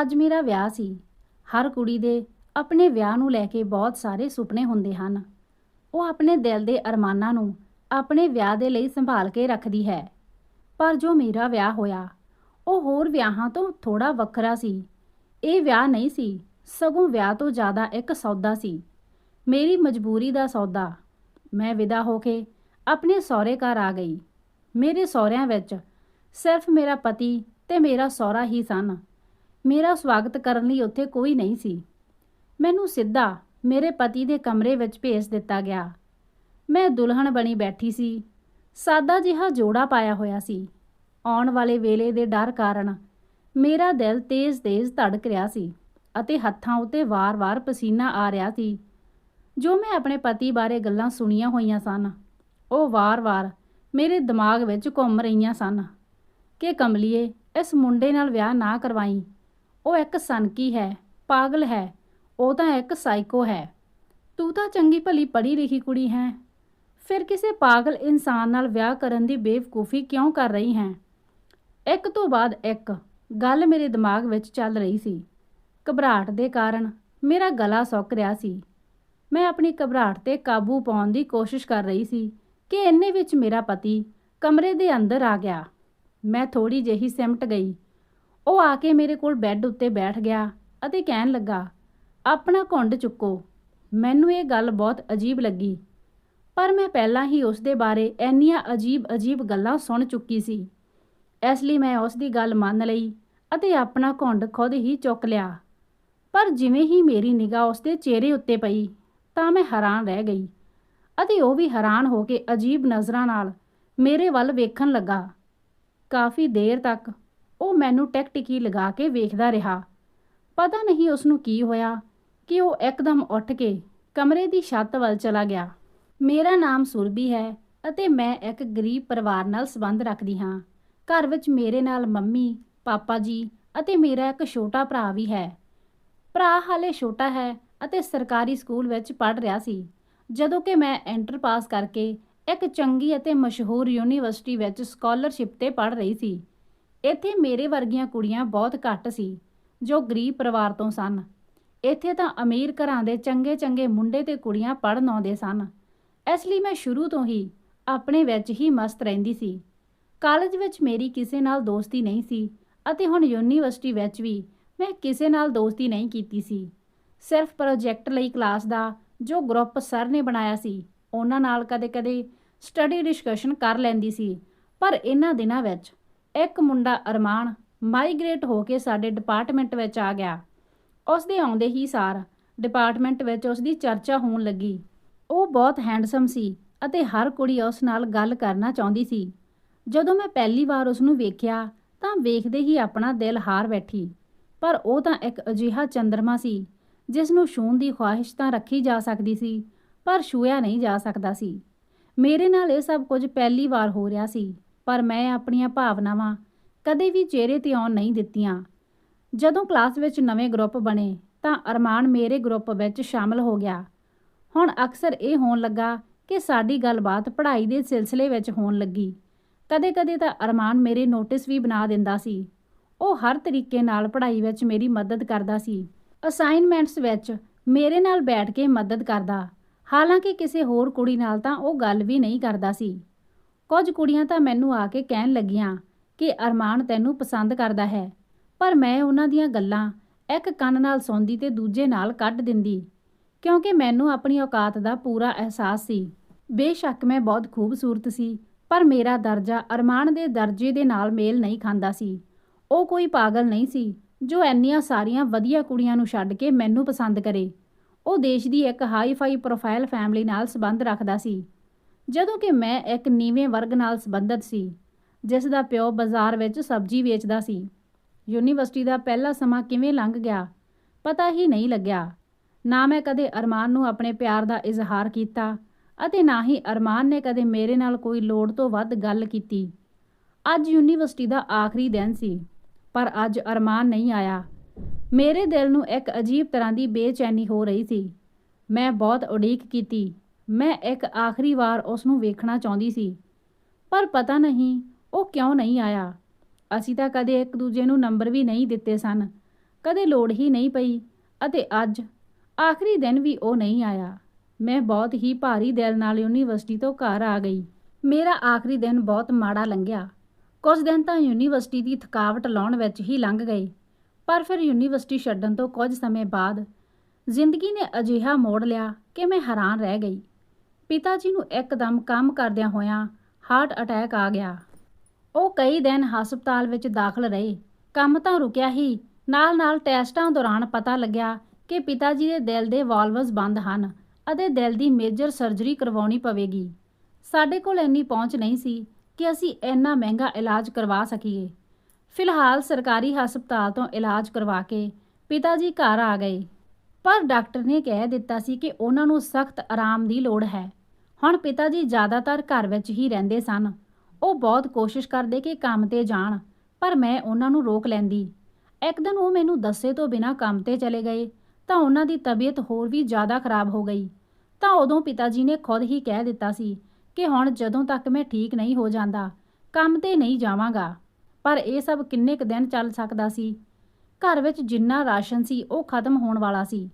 ਅੱਜ ਮੇਰਾ ਵਿਆਹ ਸੀ। ਹਰ ਕੁੜੀ ਦੇ ਆਪਣੇ ਵਿਆਹ ਨੂੰ ਲੈ ਕੇ ਬਹੁਤ ਸਾਰੇ ਸੁਪਨੇ ਹੁੰਦੇ ਹਨ। ਉਹ ਆਪਣੇ ਦਿਲ ਦੇ ਅਰਮਾਨਾਂ ਨੂੰ ਆਪਣੇ ਵਿਆਹ ਦੇ ਲਈ ਸੰਭਾਲ ਕੇ ਰੱਖਦੀ ਹੈ। ਪਰ ਜੋ ਮੇਰਾ ਵਿਆਹ ਹੋਇਆ, ਉਹ ਹੋਰ ਵਿਆਹਾਂ ਤੋਂ ਥੋੜਾ ਵੱਖਰਾ ਸੀ। ਇਹ ਵਿਆਹ ਨਹੀਂ ਸੀ, ਸਗੋਂ ਵਿਆਹ ਤੋਂ ਜ਼ਿਆਦਾ ਇੱਕ ਸੌਦਾ ਸੀ। ਮੇਰੀ ਮਜਬੂਰੀ ਦਾ ਸੌਦਾ। ਮੈਂ ਵਿਦਾ ਹੋ ਕੇ ਆਪਣੇ ਸਹੁਰੇ ਘਰ ਆ ਗਈ। ਮੇਰੇ ਸਹੁਰਿਆਂ ਵਿੱਚ ਸਿਰਫ ਮੇਰਾ ਪਤੀ ਤੇ ਮੇਰਾ ਸਹੁਰਾ ਹੀ ਸਨ। ਮੇਰਾ ਸਵਾਗਤ ਕਰਨ ਲਈ ਉੱਥੇ ਕੋਈ ਨਹੀਂ ਸੀ। ਮੈਨੂੰ ਸਿੱਧਾ ਮੇਰੇ ਪਤੀ ਦੇ ਕਮਰੇ ਵਿੱਚ ਭੇਜ ਦਿੱਤਾ ਗਿਆ। ਮੈਂ ਦੁਲਹਨ ਬਣੀ ਬੈਠੀ ਸੀ। ਸਾਦਾ ਜਿਹਾ ਜੋੜਾ ਪਾਇਆ ਹੋਇਆ ਸੀ। ਆਉਣ ਵਾਲੇ ਵੇਲੇ ਦੇ ਡਰ ਕਾਰਨ ਮੇਰਾ ਦਿਲ ਤੇਜ਼-ਤੇਜ਼ ਧੜਕ ਰਿਹਾ ਸੀ ਅਤੇ ਹੱਥਾਂ ਉੱਤੇ ਵਾਰ-ਵਾਰ ਪਸੀਨਾ ਆ ਰਿਹਾ ਸੀ। ਜੋ ਮੈਂ ਆਪਣੇ ਪਤੀ ਬਾਰੇ ਗੱਲਾਂ ਸੁਣੀਆਂ ਹੋਈਆਂ ਸਨ, ਉਹ ਵਾਰ-ਵਾਰ ਮੇਰੇ ਦਿਮਾਗ ਵਿੱਚ ਘੁੰਮ ਰਹੀਆਂ ਸਨ ਕਿ ਕਮਲੀਏ, ਇਸ ਮੁੰਡੇ ਨਾਲ ਵਿਆਹ ਨਾ ਕਰਵਾਈ। ਉਹ ਇੱਕ ਸਨਕੀ ਹੈ, ਪਾਗਲ ਹੈ, ਉਹ ਤਾਂ ਇੱਕ ਸਾਈਕੋ ਹੈ। ਤੂੰ ਤਾਂ ਚੰਗੀ ਭਲੀ ਪੜ੍ਹੀ ਲਿਖੀ ਕੁੜੀ ਹੈ। ਫਿਰ ਕਿਸੇ ਪਾਗਲ ਇਨਸਾਨ ਨਾਲ ਵਿਆਹ ਕਰਨ ਦੀ ਬੇਵਕੂਫੀ ਕਿਉਂ ਕਰ ਰਹੀ ਹੈ? ਇੱਕ ਤੋਂ ਬਾਅਦ ਇੱਕ ਗੱਲ ਮੇਰੇ ਦਿਮਾਗ ਵਿੱਚ ਚੱਲ ਰਹੀ ਸੀ। ਘਬਰਾਹਟ ਦੇ ਕਾਰਨ ਮੇਰਾ ਗਲਾ ਸੁੱਕ ਰਿਹਾ ਸੀ। ਮੈਂ ਆਪਣੀ ਘਬਰਾਹਟ ਤੇ ਕਾਬੂ ਪਾਉਣ ਦੀ ਕੋਸ਼ਿਸ਼ ਕਰ ਰਹੀ ਸੀ ਕਿ ਇੰਨੇ ਵਿੱਚ ਮੇਰਾ ਪਤੀ ਕਮਰੇ ਦੇ ਅੰਦਰ ਆ ਗਿਆ। ਮੈਂ ਥੋੜੀ ਜਿਹੀ ਸਿਮਟ ਗਈ। ਉਹ ਆ ਕੇ ਮੇਰੇ ਕੋਲ ਬੈੱਡ ਉੱਤੇ ਬੈਠ ਗਿਆ ਅਤੇ ਕਹਿਣ ਲੱਗਾ, ਆਪਣਾ ਘੁੰਡ ਚੁੱਕੋ। ਮੈਨੂੰ ਇਹ ਗੱਲ ਬਹੁਤ ਅਜੀਬ ਲੱਗੀ। ਪਰ ਮੈਂ ਪਹਿਲਾਂ ਹੀ ਉਸ ਦੇ ਬਾਰੇ ਇੰਨੀਆਂ ਅਜੀਬ-ਅਜੀਬ ਗੱਲਾਂ ਸੁਣ ਚੁੱਕੀ ਸੀ। ਇਸ ਲਈ ਮੈਂ ਉਸ ਦੀ ਗੱਲ ਮੰਨ ਲਈ ਅਤੇ ਆਪਣਾ ਘੁੰਡ ਖੁਦ ਹੀ ਚੁੱਕ ਲਿਆ। ਪਰ ਜਿਵੇਂ ਹੀ ਮੇਰੀ ਨਿਗਾਹ ਉਸ ਦੇ ਚਿਹਰੇ ਉੱਤੇ ਪਈ, ਤਾਂ ਮੈਂ ਹੈਰਾਨ ਰਹਿ ਗਈ ਅਤੇ ਉਹ ਵੀ ਹੈਰਾਨ ਹੋ ਕੇ ਅਜੀਬ ਨਜ਼ਰਾਂ ਨਾਲ ਮੇਰੇ ਵੱਲ ਵੇਖਣ ਲੱਗਾ। ਕਾਫੀ ਦੇਰ ਤੱਕ ਉਹ ਮੈਨੂੰ ਟਿਕ-ਟਿਕੀ ਲਗਾ ਕੇ ਵੇਖਦਾ ਰਿਹਾ। ਪਤਾ ਨਹੀਂ ਉਸ ਨੂੰ ਕੀ ਹੋਇਆ ਕਿ ਉਹ ਇੱਕਦਮ ਉੱਠ ਕੇ ਕਮਰੇ ਦੀ ਛੱਤ ਵੱਲ ਚਲਾ ਗਿਆ। ਮੇਰਾ ਨਾਮ ਸੁਰਭੀ ਹੈ ਅਤੇ ਮੈਂ ਇੱਕ ਗਰੀਬ ਪਰਿਵਾਰ ਨਾਲ ਸੰਬੰਧ ਰੱਖਦੀ ਹਾਂ। ਘਰ ਵਿੱਚ ਮੇਰੇ ਨਾਲ ਮੰਮੀ, ਪਾਪਾ ਜੀ ਅਤੇ ਮੇਰਾ ਇੱਕ ਛੋਟਾ ਭਰਾ ਵੀ ਹੈ। ਭਰਾ ਹਾਲੇ ਛੋਟਾ ਹੈ ਅਤੇ ਸਰਕਾਰੀ ਸਕੂਲ ਵਿੱਚ ਪੜ੍ਹ ਰਿਹਾ ਸੀ। ਜਦੋਂ ਕਿ ਮੈਂ ਇੰਟਰ ਪਾਸ ਕਰਕੇ ਇੱਕ ਚੰਗੀ ਅਤੇ ਮਸ਼ਹੂਰ ਯੂਨੀਵਰਸਿਟੀ ਵਿੱਚ ਸਕਾਲਰਸ਼ਿਪ ਤੇ ਪੜ੍ਹ ਰਹੀ ਸੀ। ਇੱਥੇ ਮੇਰੇ ਵਰਗੀਆਂ ਕੁੜੀਆਂ ਬਹੁਤ ਘੱਟ ਸੀ, ਜੋ ਗਰੀਬ ਪਰਿਵਾਰ ਤੋਂ ਸਨ। ਇੱਥੇ ਤਾਂ ਅਮੀਰ ਘਰਾਂ ਦੇ ਚੰਗੇ-ਚੰਗੇ ਮੁੰਡੇ ਤੇ ਕੁੜੀਆਂ ਪੜ੍ਹਨ ਆਉਂਦੇ ਸਨ। ਇਸ ਲਈ ਮੈਂ ਸ਼ੁਰੂ ਤੋਂ ਹੀ ਆਪਣੇ ਵਿੱਚ ਹੀ ਮਸਤ ਰਹਿੰਦੀ ਸੀ। ਕਾਲਜ ਵਿੱਚ ਮੇਰੀ ਕਿਸੇ ਨਾਲ ਦੋਸਤੀ ਨਹੀਂ ਸੀ ਅਤੇ ਹੁਣ ਯੂਨੀਵਰਸਿਟੀ ਵਿੱਚ ਵੀ ਮੈਂ ਕਿਸੇ ਨਾਲ ਦੋਸਤੀ ਨਹੀਂ ਕੀਤੀ ਸੀ। ਸਿਰਫ ਪ੍ਰੋਜੈਕਟ ਲਈ ਕਲਾਸ ਦਾ ਜੋ ਗਰੁੱਪ ਸਰ ਨੇ ਬਣਾਇਆ ਸੀ, ਉਹਨਾਂ ਨਾਲ ਕਦੇ-ਕਦੇ ਸਟੱਡੀ ਡਿਸਕਸ਼ਨ ਕਰ ਲੈਂਦੀ ਸੀ, ਪਰ ਇਹਨਾਂ ਦਿਨਾਂ ਵਿੱਚ ਇੱਕ ਮੁੰਡਾ ਅਰਮਾਨ ਮਾਈਗ੍ਰੇਟ ਹੋ ਕੇ ਸਾਡੇ ਡਿਪਾਰਟਮੈਂਟ ਵਿੱਚ ਆ ਗਿਆ। ਉਸ ਦੇ ਆਉਂਦੇ ਹੀ ਸਾਰ ਡਿਪਾਰਟਮੈਂਟ ਵਿੱਚ ਉਸ ਦੀ ਚਰਚਾ ਹੋਣ ਲੱਗੀ। ਉਹ ਬਹੁਤ ਹੈਂਡਸਮ ਸੀ ਅਤੇ ਹਰ ਕੁੜੀ ਉਸ ਨਾਲ ਗੱਲ ਕਰਨਾ ਚਾਹੁੰਦੀ ਸੀ। ਜਦੋਂ ਮੈਂ ਪਹਿਲੀ ਵਾਰ ਉਸ ਨੂੰ ਵੇਖਿਆ ਤਾਂ ਵੇਖਦੇ ਹੀ ਆਪਣਾ ਦਿਲ ਹਾਰ ਬੈਠੀ। ਪਰ ਉਹ ਤਾਂ ਇੱਕ ਅਜਿਹਾ ਚੰਦਰਮਾ ਸੀ ਜਿਸ ਨੂੰ ਛੂਹਣ ਦੀ ਖੁਆਇਸ਼ ਤਾਂ ਰੱਖੀ ਜਾ ਸਕਦੀ ਸੀ, ਪਰ ਛੂਇਆ ਨਹੀਂ ਜਾ ਸਕਦਾ ਸੀ। ਮੇਰੇ ਨਾਲ ਇਹ ਸਭ ਕੁਝ ਪਹਿਲੀ ਵਾਰ ਹੋ ਰਿਹਾ ਸੀ। ਪਰ ਮੈਂ ਆਪਣੀਆਂ ਭਾਵਨਾਵਾਂ ਕਦੇ ਵੀ ਚਿਹਰੇ ਤੇ ਆਉਣ ਨਹੀਂ ਦਿੱਤੀਆਂ। ਜਦੋਂ ਕਲਾਸ ਵਿੱਚ ਨਵੇਂ ਗਰੁੱਪ ਬਣੇ ਤਾਂ ਅਰਮਾਨ ਮੇਰੇ ਗਰੁੱਪ ਵਿੱਚ ਸ਼ਾਮਲ ਹੋ ਗਿਆ। ਹੁਣ ਅਕਸਰ ਇਹ ਹੋਣ ਲੱਗਾ ਕਿ ਸਾਡੀ ਗੱਲਬਾਤ ਪੜ੍ਹਾਈ ਦੇ ਸਿਲਸਿਲੇ ਵਿੱਚ ਹੋਣ ਲੱਗੀ। ਕਦੇ-ਕਦੇ ਤਾਂ ਅਰਮਾਨ ਮੇਰੇ ਨੋਟਿਸ ਵੀ ਬਣਾ ਦਿੰਦਾ ਸੀ। ਉਹ ਹਰ ਤਰੀਕੇ ਨਾਲ ਪੜ੍ਹਾਈ ਵਿੱਚ ਮੇਰੀ ਮਦਦ ਕਰਦਾ ਸੀ। ਅਸਾਈਨਮੈਂਟਸ ਵਿੱਚ ਮੇਰੇ ਨਾਲ ਬੈਠ ਕੇ ਮਦਦ ਕਰਦਾ। ਹਾਲਾਂਕਿ ਕਿਸੇ ਹੋਰ ਕੁੜੀ ਨਾਲ ਤਾਂ ਉਹ ਗੱਲ ਵੀ ਨਹੀਂ ਕਰਦਾ ਸੀ। ਕੁਝ ਕੁੜੀਆਂ ਤਾਂ ਮੈਨੂੰ ਆ ਕੇ ਕਹਿਣ ਲੱਗੀਆਂ ਕਿ ਅਰਮਾਨ ਤੈਨੂੰ ਪਸੰਦ ਕਰਦਾ ਹੈ, ਪਰ ਮੈਂ ਉਹਨਾਂ ਦੀਆਂ ਗੱਲਾਂ ਇੱਕ ਕੰਨ ਨਾਲ ਸੁਣਦੀ ਤੇ ਦੂਜੇ ਨਾਲ ਕੱਢ ਦਿੰਦੀ, ਕਿਉਂਕਿ ਮੈਨੂੰ ਆਪਣੀ ਔਕਾਤ ਦਾ ਪੂਰਾ ਅਹਿਸਾਸ ਸੀ। ਬੇਸ਼ੱਕ ਮੈਂ ਬਹੁਤ ਖੂਬਸੂਰਤ ਸੀ, ਪਰ ਮੇਰਾ ਦਰਜਾ ਅਰਮਾਨ ਦੇ ਦਰਜੇ ਦੇ ਨਾਲ ਮੇਲ ਨਹੀਂ ਖਾਂਦਾ ਸੀ। ਉਹ ਕੋਈ ਪਾਗਲ ਨਹੀਂ ਸੀ, ਜੋ ਇੰਨੀਆਂ ਸਾਰੀਆਂ ਵਧੀਆ ਕੁੜੀਆਂ ਨੂੰ ਛੱਡ ਕੇ ਮੈਨੂੰ ਪਸੰਦ ਕਰੇ। ਉਹ ਦੇਸ਼ ਦੀ ਇੱਕ ਹਾਈ-ਫਾਈ ਪ੍ਰੋਫਾਈਲ ਫੈਮਿਲੀ ਨਾਲ ਸੰਬੰਧ ਰੱਖਦਾ ਸੀ। ਜਦੋਂ ਕਿ ਮੈਂ ਇੱਕ ਨੀਵੇਂ ਵਰਗ ਨਾਲ ਸੰਬੰਧਿਤ ਸੀ, ਜਿਸ ਦਾ ਪਿਓ ਬਾਜ਼ਾਰ ਵਿੱਚ ਸਬਜ਼ੀ ਵੇਚਦਾ ਸੀ। ਯੂਨੀਵਰਸਿਟੀ ਦਾ ਪਹਿਲਾ ਸਮਾਂ ਕਿਵੇਂ ਲੰਘ ਗਿਆ, ਪਤਾ ਹੀ ਨਹੀਂ ਲੱਗਿਆ। ਨਾ ਮੈਂ ਕਦੇ ਅਰਮਾਨ ਨੂੰ ਆਪਣੇ ਪਿਆਰ ਦਾ ਇਜ਼ਹਾਰ ਕੀਤਾ ਅਤੇ ਨਾ ਹੀ ਅਰਮਾਨ ਨੇ ਕਦੇ ਮੇਰੇ ਨਾਲ ਕੋਈ ਲੋੜ ਤੋਂ ਵੱਧ ਗੱਲ ਕੀਤੀ। ਅੱਜ ਯੂਨੀਵਰਸਿਟੀ ਦਾ ਆਖਰੀ ਦਿਨ ਸੀ, ਪਰ ਅੱਜ ਅਰਮਾਨ ਨਹੀਂ ਆਇਆ। ਮੇਰੇ ਦਿਲ ਨੂੰ ਇੱਕ ਅਜੀਬ ਤਰ੍ਹਾਂ ਦੀ ਬੇਚੈਨੀ ਹੋ ਰਹੀ ਸੀ। ਮੈਂ ਬਹੁਤ ਉਡੀਕ ਕੀਤੀ। ਮੈਂ ਇੱਕ ਆਖਰੀ ਵਾਰ ਉਸ ਨੂੰ ਵੇਖਣਾ ਚਾਹੁੰਦੀ ਸੀ। ਪਰ ਪਤਾ ਨਹੀਂ ਉਹ ਕਿਉਂ ਨਹੀਂ ਆਇਆ। ਅਸੀਂ ਤਾਂ ਕਦੇ ਇੱਕ ਦੂਜੇ ਨੂੰ ਨੰਬਰ ਵੀ ਨਹੀਂ ਦਿੱਤੇ ਸਨ। ਕਦੇ ਲੋੜ ਹੀ ਨਹੀਂ ਪਈ ਅਤੇ ਅੱਜ, ਆਖਰੀ ਦਿਨ ਵੀ ਉਹ ਨਹੀਂ ਆਇਆ। ਮੈਂ ਬਹੁਤ ਹੀ ਭਾਰੀ ਦਿਲ ਨਾਲ ਯੂਨੀਵਰਸਿਟੀ ਤੋਂ ਘਰ ਆ ਗਈ। ਮੇਰਾ ਆਖਰੀ ਦਿਨ ਬਹੁਤ ਮਾੜਾ ਲੰਘਿਆ। ਕੁਝ ਦਿਨ ਤਾਂ ਯੂਨੀਵਰਸਿਟੀ ਦੀ ਥਕਾਵਟ ਲਾਉਣ ਵਿੱਚ ਹੀ ਲੰਘ ਗਏ ਪਰ ਫਿਰ ਯੂਨੀਵਰਸਿਟੀ ਛੱਡਣ ਤੋਂ ਕੁਝ ਸਮੇਂ ਬਾਅਦ ਜ਼ਿੰਦਗੀ ਨੇ ਅਜਿਹਾ ਮੋੜ ਲਿਆ ਕਿ ਮੈਂ ਹੈਰਾਨ ਰਹਿ ਗਈ। ਪਿਤਾ ਜੀ ਨੂੰ ਇੱਕਦਮ ਕੰਮ ਕਰਦਿਆਂ ਹੋਇਆਂ ਹਾਰਟ ਅਟੈਕ ਆ ਗਿਆ। ਉਹ ਕਈ ਦਿਨ ਹਸਪਤਾਲ ਵਿੱਚ ਦਾਖਲ ਰਹੇ। ਕੰਮ ਤਾਂ ਰੁਕਿਆ ਹੀ। ਨਾਲ-ਨਾਲ ਟੈਸਟਾਂ ਦੌਰਾਨ ਪਤਾ ਲੱਗਿਆ ਕਿ ਪਿਤਾ ਜੀ ਦੇ ਦਿਲ ਦੇ ਵਾਲਵਸ ਬੰਦ ਹਨ ਅਤੇ ਦਿਲ ਦੀ ਮੇਜਰ ਸਰਜਰੀ ਕਰਵਾਉਣੀ ਪਵੇਗੀ। ਸਾਡੇ ਕੋਲ ਇੰਨੀ ਪਹੁੰਚ ਨਹੀਂ ਸੀ ਕਿ ਅਸੀਂ ਇੰਨਾ ਮਹਿੰਗਾ ਇਲਾਜ ਕਰਵਾ ਸਕੀਏ। ਫਿਲਹਾਲ ਸਰਕਾਰੀ ਹਸਪਤਾਲ ਤੋਂ ਇਲਾਜ ਕਰਵਾ ਕੇ ਪਿਤਾ ਜੀ ਘਰ ਆ ਗਏ। ਪਰ ਡਾਕਟਰ ਨੇ ਕਹਿ ਦਿੱਤਾ ਸੀ ਕਿ ਉਹਨਾਂ ਨੂੰ ਸਖਤ ਆਰਾਮ ਦੀ ਲੋੜ ਹੈ। ਹੁਣ ਪਿਤਾ ਜੀ ਜ਼ਿਆਦਾਤਰ ਘਰ ਵਿੱਚ ਹੀ ਰਹਿੰਦੇ ਸਨ। ਉਹ ਬਹੁਤ ਕੋਸ਼ਿਸ਼ ਕਰਦੇ ਕਿ ਕੰਮ ਤੇ ਜਾਣ, ਪਰ ਮੈਂ ਉਹਨਾਂ ਨੂੰ ਰੋਕ ਲੈਂਦੀ। ਇੱਕ ਦਿਨ ਉਹ ਮੈਨੂੰ ਦੱਸੇ ਤੋਂ ਬਿਨਾਂ ਕੰਮ ਤੇ ਚਲੇ ਗਏ, ਤਾਂ ਉਹਨਾਂ ਦੀ ਤਬੀਅਤ ਹੋਰ ਵੀ ਜ਼ਿਆਦਾ ਖਰਾਬ ਹੋ ਗਈ। ਤਾਂ ਉਦੋਂ ਪਿਤਾ ਜੀ ਨੇ ਖੁਦ ਹੀ ਕਹਿ ਦਿੱਤਾ ਸੀ ਕਿ ਹੁਣ ਜਦੋਂ ਤੱਕ ਮੈਂ ਠੀਕ ਨਹੀਂ ਹੋ ਜਾਂਦਾ, ਕੰਮ ਤੇ ਨਹੀਂ ਜਾਵਾਂਗਾ। ਪਰ ਇਹ ਸਭ ਕਿੰਨੇ ਕੁ ਦਿਨ ਚੱਲ ਸਕਦਾ ਸੀ। ਘਰ ਵਿੱਚ ਜਿੰਨਾ ਰਾਸ਼ਨ ਸੀ, ਉਹ ਖਤਮ ਹੋਣ ਵਾਲਾ ਸੀ।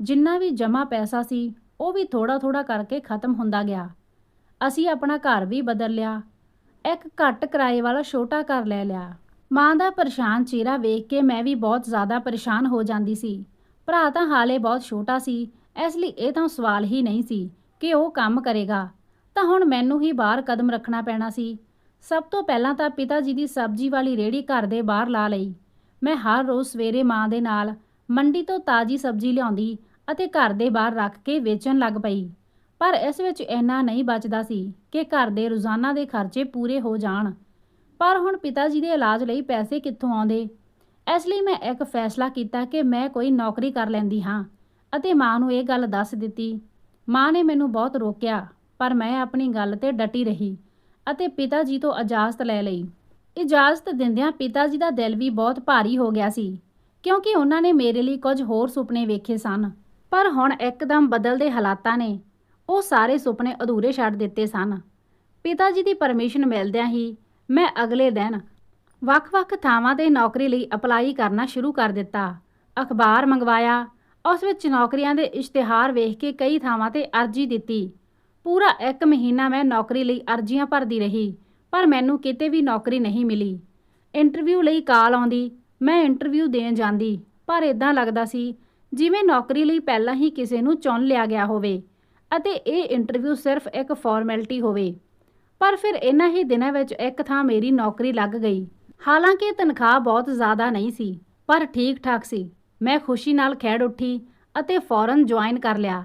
ਜਿੰਨਾ ਵੀ ਜਮਾ ਪੈਸਾ ਸੀ ਉਹ ਵੀ ਥੋੜਾ ਥੋੜਾ ਕਰਕੇ ਖਤਮ ਹੁੰਦਾ ਗਿਆ। ਅਸੀਂ ਆਪਣਾ ਘਰ ਵੀ ਬਦਲ ਲਿਆ। ਇੱਕ ਘੱਟ ਕਿਰਾਏ ਵਾਲਾ ਛੋਟਾ ਘਰ ਲੈ ਲਿਆ। ਮਾਂ ਦਾ ਪਰੇਸ਼ਾਨ ਚਿਹਰਾ ਵੇਖ ਕੇ ਮੈਂ ਵੀ ਬਹੁਤ ਜ਼ਿਆਦਾ ਪਰੇਸ਼ਾਨ ਹੋ ਜਾਂਦੀ ਸੀ। ਭਰਾ ਤਾਂ ਹਾਲੇ ਬਹੁਤ ਛੋਟਾ ਸੀ, ਇਸ ਲਈ ਇਹ ਤਾਂ ਸਵਾਲ ਹੀ ਨਹੀਂ ਸੀ ਕਿ ਉਹ ਕੰਮ ਕਰੇਗਾ। ਤਾਂ ਹੁਣ ਮੈਨੂੰ ਹੀ ਬਾਹਰ ਕਦਮ ਰੱਖਣਾ ਪੈਣਾ ਸੀ। ਸਭ ਤੋਂ ਪਹਿਲਾਂ ਤਾਂ ਪਿਤਾ ਜੀ ਦੀ ਸਬਜ਼ੀ ਵਾਲੀ ਰੇੜੀ ਘਰ ਦੇ ਬਾਹਰ ਲਾ ਲਈ। ਮੈਂ ਹਰ ਰੋਜ਼ ਸਵੇਰੇ ਮਾਂ ਦੇ ਨਾਲ ਮੰਡੀ ਤੋਂ ਤਾਜ਼ੀ ਸਬਜ਼ੀ ਲਿਆਉਂਦੀ ਅਤੇ ਘਰ ਦੇ ਬਾਹਰ ਰੱਖ ਕੇ ਵੇਚਣ ਲੱਗ ਪਈ। ਪਰ ਇਸ ਵਿੱਚ ਇੰਨਾ ਨਹੀਂ ਬਚਦਾ ਸੀ ਕਿ ਘਰ ਦੇ ਰੋਜ਼ਾਨਾ ਦੇ ਖਰਚੇ ਪੂਰੇ ਹੋ ਜਾਣ। ਪਰ ਹੁਣ ਪਿਤਾ ਜੀ ਦੇ ਇਲਾਜ ਲਈ ਪੈਸੇ ਕਿੱਥੋਂ ਆਉਂਦੇ? ਇਸ ਲਈ ਮੈਂ ਇੱਕ ਫੈਸਲਾ ਕੀਤਾ ਕਿ ਮੈਂ ਕੋਈ ਨੌਕਰੀ ਕਰ ਲੈਂਦੀ ਹਾਂ ਅਤੇ ਮਾਂ ਨੂੰ ਇਹ ਗੱਲ ਦੱਸ ਦਿੱਤੀ। ਮਾਂ ਨੇ ਮੈਨੂੰ ਬਹੁਤ ਰੋਕਿਆ, ਪਰ ਮੈਂ ਆਪਣੀ ਗੱਲ ਤੇ ਡਟੀ ਰਹੀ ਅਤੇ ਪਿਤਾ ਜੀ ਤੋਂ ਇਜਾਜ਼ਤ ਲੈ ਲਈ। ਇਜਾਜ਼ਤ ਦਿੰਦਿਆਂ ਪਿਤਾ ਜੀ ਦਾ ਦਿਲ ਵੀ ਬਹੁਤ ਭਾਰੀ ਹੋ ਗਿਆ ਸੀ, ਕਿਉਂਕਿ ਉਹਨਾਂ ਨੇ ਮੇਰੇ ਲਈ ਕੁਝ ਹੋਰ ਸੁਪਨੇ ਵੇਖੇ ਸਨ। ਪਰ ਹੁਣ ਇੱਕਦਮ ਬਦਲਦੇ ਹਾਲਾਤਾਂ ਨੇ। ਉਹ ਸਾਰੇ ਸੁਪਨੇ ਅਧੂਰੇ ਛੱਡ ਦਿੱਤੇ ਸਨ। ਪਿਤਾ ਜੀ ਦੀ ਪਰਮਿਸ਼ਨ ਮਿਲਦਿਆਂ ਹੀ ਮੈਂ ਅਗਲੇ ਦਿਨ ਵੱਖ-ਵੱਖ ਥਾਵਾਂ ਤੇ ਨੌਕਰੀ ਲਈ ਅਪਲਾਈ ਕਰਨਾ ਸ਼ੁਰੂ ਕਰ ਦਿੱਤਾ। ਅਖਬਾਰ ਮੰਗਵਾਇਆ, ਉਸ ਵਿੱਚ ਨੌਕਰੀਆਂ ਦੇ ਇਸ਼ਤਿਹਾਰ ਵੇਖ ਕੇ ਕਈ ਥਾਵਾਂ ਤੇ ਅਰਜ਼ੀ ਦਿੱਤੀ। ਪੂਰਾ ਇੱਕ ਮਹੀਨਾ ਮੈਂ ਨੌਕਰੀ ਲਈ ਅਰਜ਼ੀਆਂ ਭਰਦੀ ਰਹੀ, ਪਰ ਮੈਨੂੰ ਕਿਤੇ ਵੀ ਨੌਕਰੀ ਨਹੀਂ ਮਿਲੀ। ਇੰਟਰਵਿਊ ਲਈ ਕਾਲ ਆਉਂਦੀ, ਮੈਂ ਇੰਟਰਵਿਊ ਦੇਣ ਜਾਂਦੀ, ਪਰ ਇਦਾਂ ਲੱਗਦਾ ਸੀ ਜਿਵੇਂ ਨੌਕਰੀ ਲਈ ਪਹਿਲਾਂ ਹੀ ਕਿਸੇ ਨੂੰ ਚੁਣ ਲਿਆ ਗਿਆ ਹੋਵੇ ਅਤੇ ਇਹ ਇੰਟਰਵਿਊ ਸਿਰਫ ਇੱਕ ਫਾਰਮੈਲਿਟੀ ਹੋਵੇ। ਪਰ ਫਿਰ ਇਹਨਾਂ ਹੀ ਦਿਨਾਂ ਵਿੱਚ ਇੱਕ ਥਾਂ ਮੇਰੀ ਨੌਕਰੀ ਲੱਗ ਗਈ। ਹਾਲਾਂਕਿ ਤਨਖਾਹ ਬਹੁਤ ਜ਼ਿਆਦਾ ਨਹੀਂ ਸੀ, ਪਰ ਠੀਕ ਠਾਕ ਸੀ। ਮੈਂ ਖੁਸ਼ੀ ਨਾਲ ਖੇਡ ਉੱਠੀ ਅਤੇ ਫੌਰਨ ਜੁਆਇਨ ਕਰ ਲਿਆ।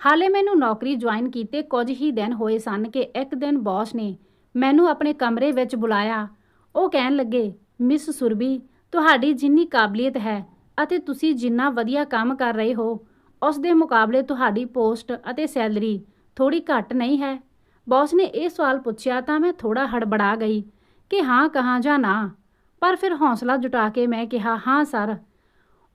ਹਾਲੇ ਮੈਨੂੰ ਨੌਕਰੀ ਜੁਆਇਨ ਕੀਤੇ ਕੁਝ ਹੀ ਦਿਨ ਹੋਏ ਸਨ ਕਿ ਇੱਕ ਦਿਨ ਬੌਸ ਨੇ ਮੈਨੂੰ ਆਪਣੇ ਕਮਰੇ ਵਿੱਚ ਬੁਲਾਇਆ। ਉਹ ਕਹਿਣ ਲੱਗੇ ਮਿਸ ਸੁਰਬੀ ਤੁਹਾਡੀ ਜਿੰਨੀ ਕਾਬਲੀਅਤ ਹੈ ਅਤੇ ਤੁਸੀਂ ਜਿੰਨਾ ਵਧੀਆ ਕੰਮ ਕਰ ਰਹੇ ਹੋ, ਉਸ ਦੇ ਮੁਕਾਬਲੇ ਤੁਹਾਡੀ ਪੋਸਟ ਅਤੇ ਸੈਲਰੀ ਥੋੜੀ ਘੱਟ ਨਹੀਂ ਹੈ। ਬੌਸ ਨੇ ਇਹ ਸਵਾਲ ਪੁੱਛਿਆ ਤਾਂ ਮੈਂ ਥੋੜਾ ਹੜਬੜਾ ਗਈ ਕਿ ਹਾਂ ਕਹਾਂ ਜਾਂ ਨਾ, ਪਰ ਫਿਰ ਹੌਸਲਾ ਜੁਟਾ ਕੇ ਮੈਂ ਕਿਹਾ, ਹਾਂ ਸਰ।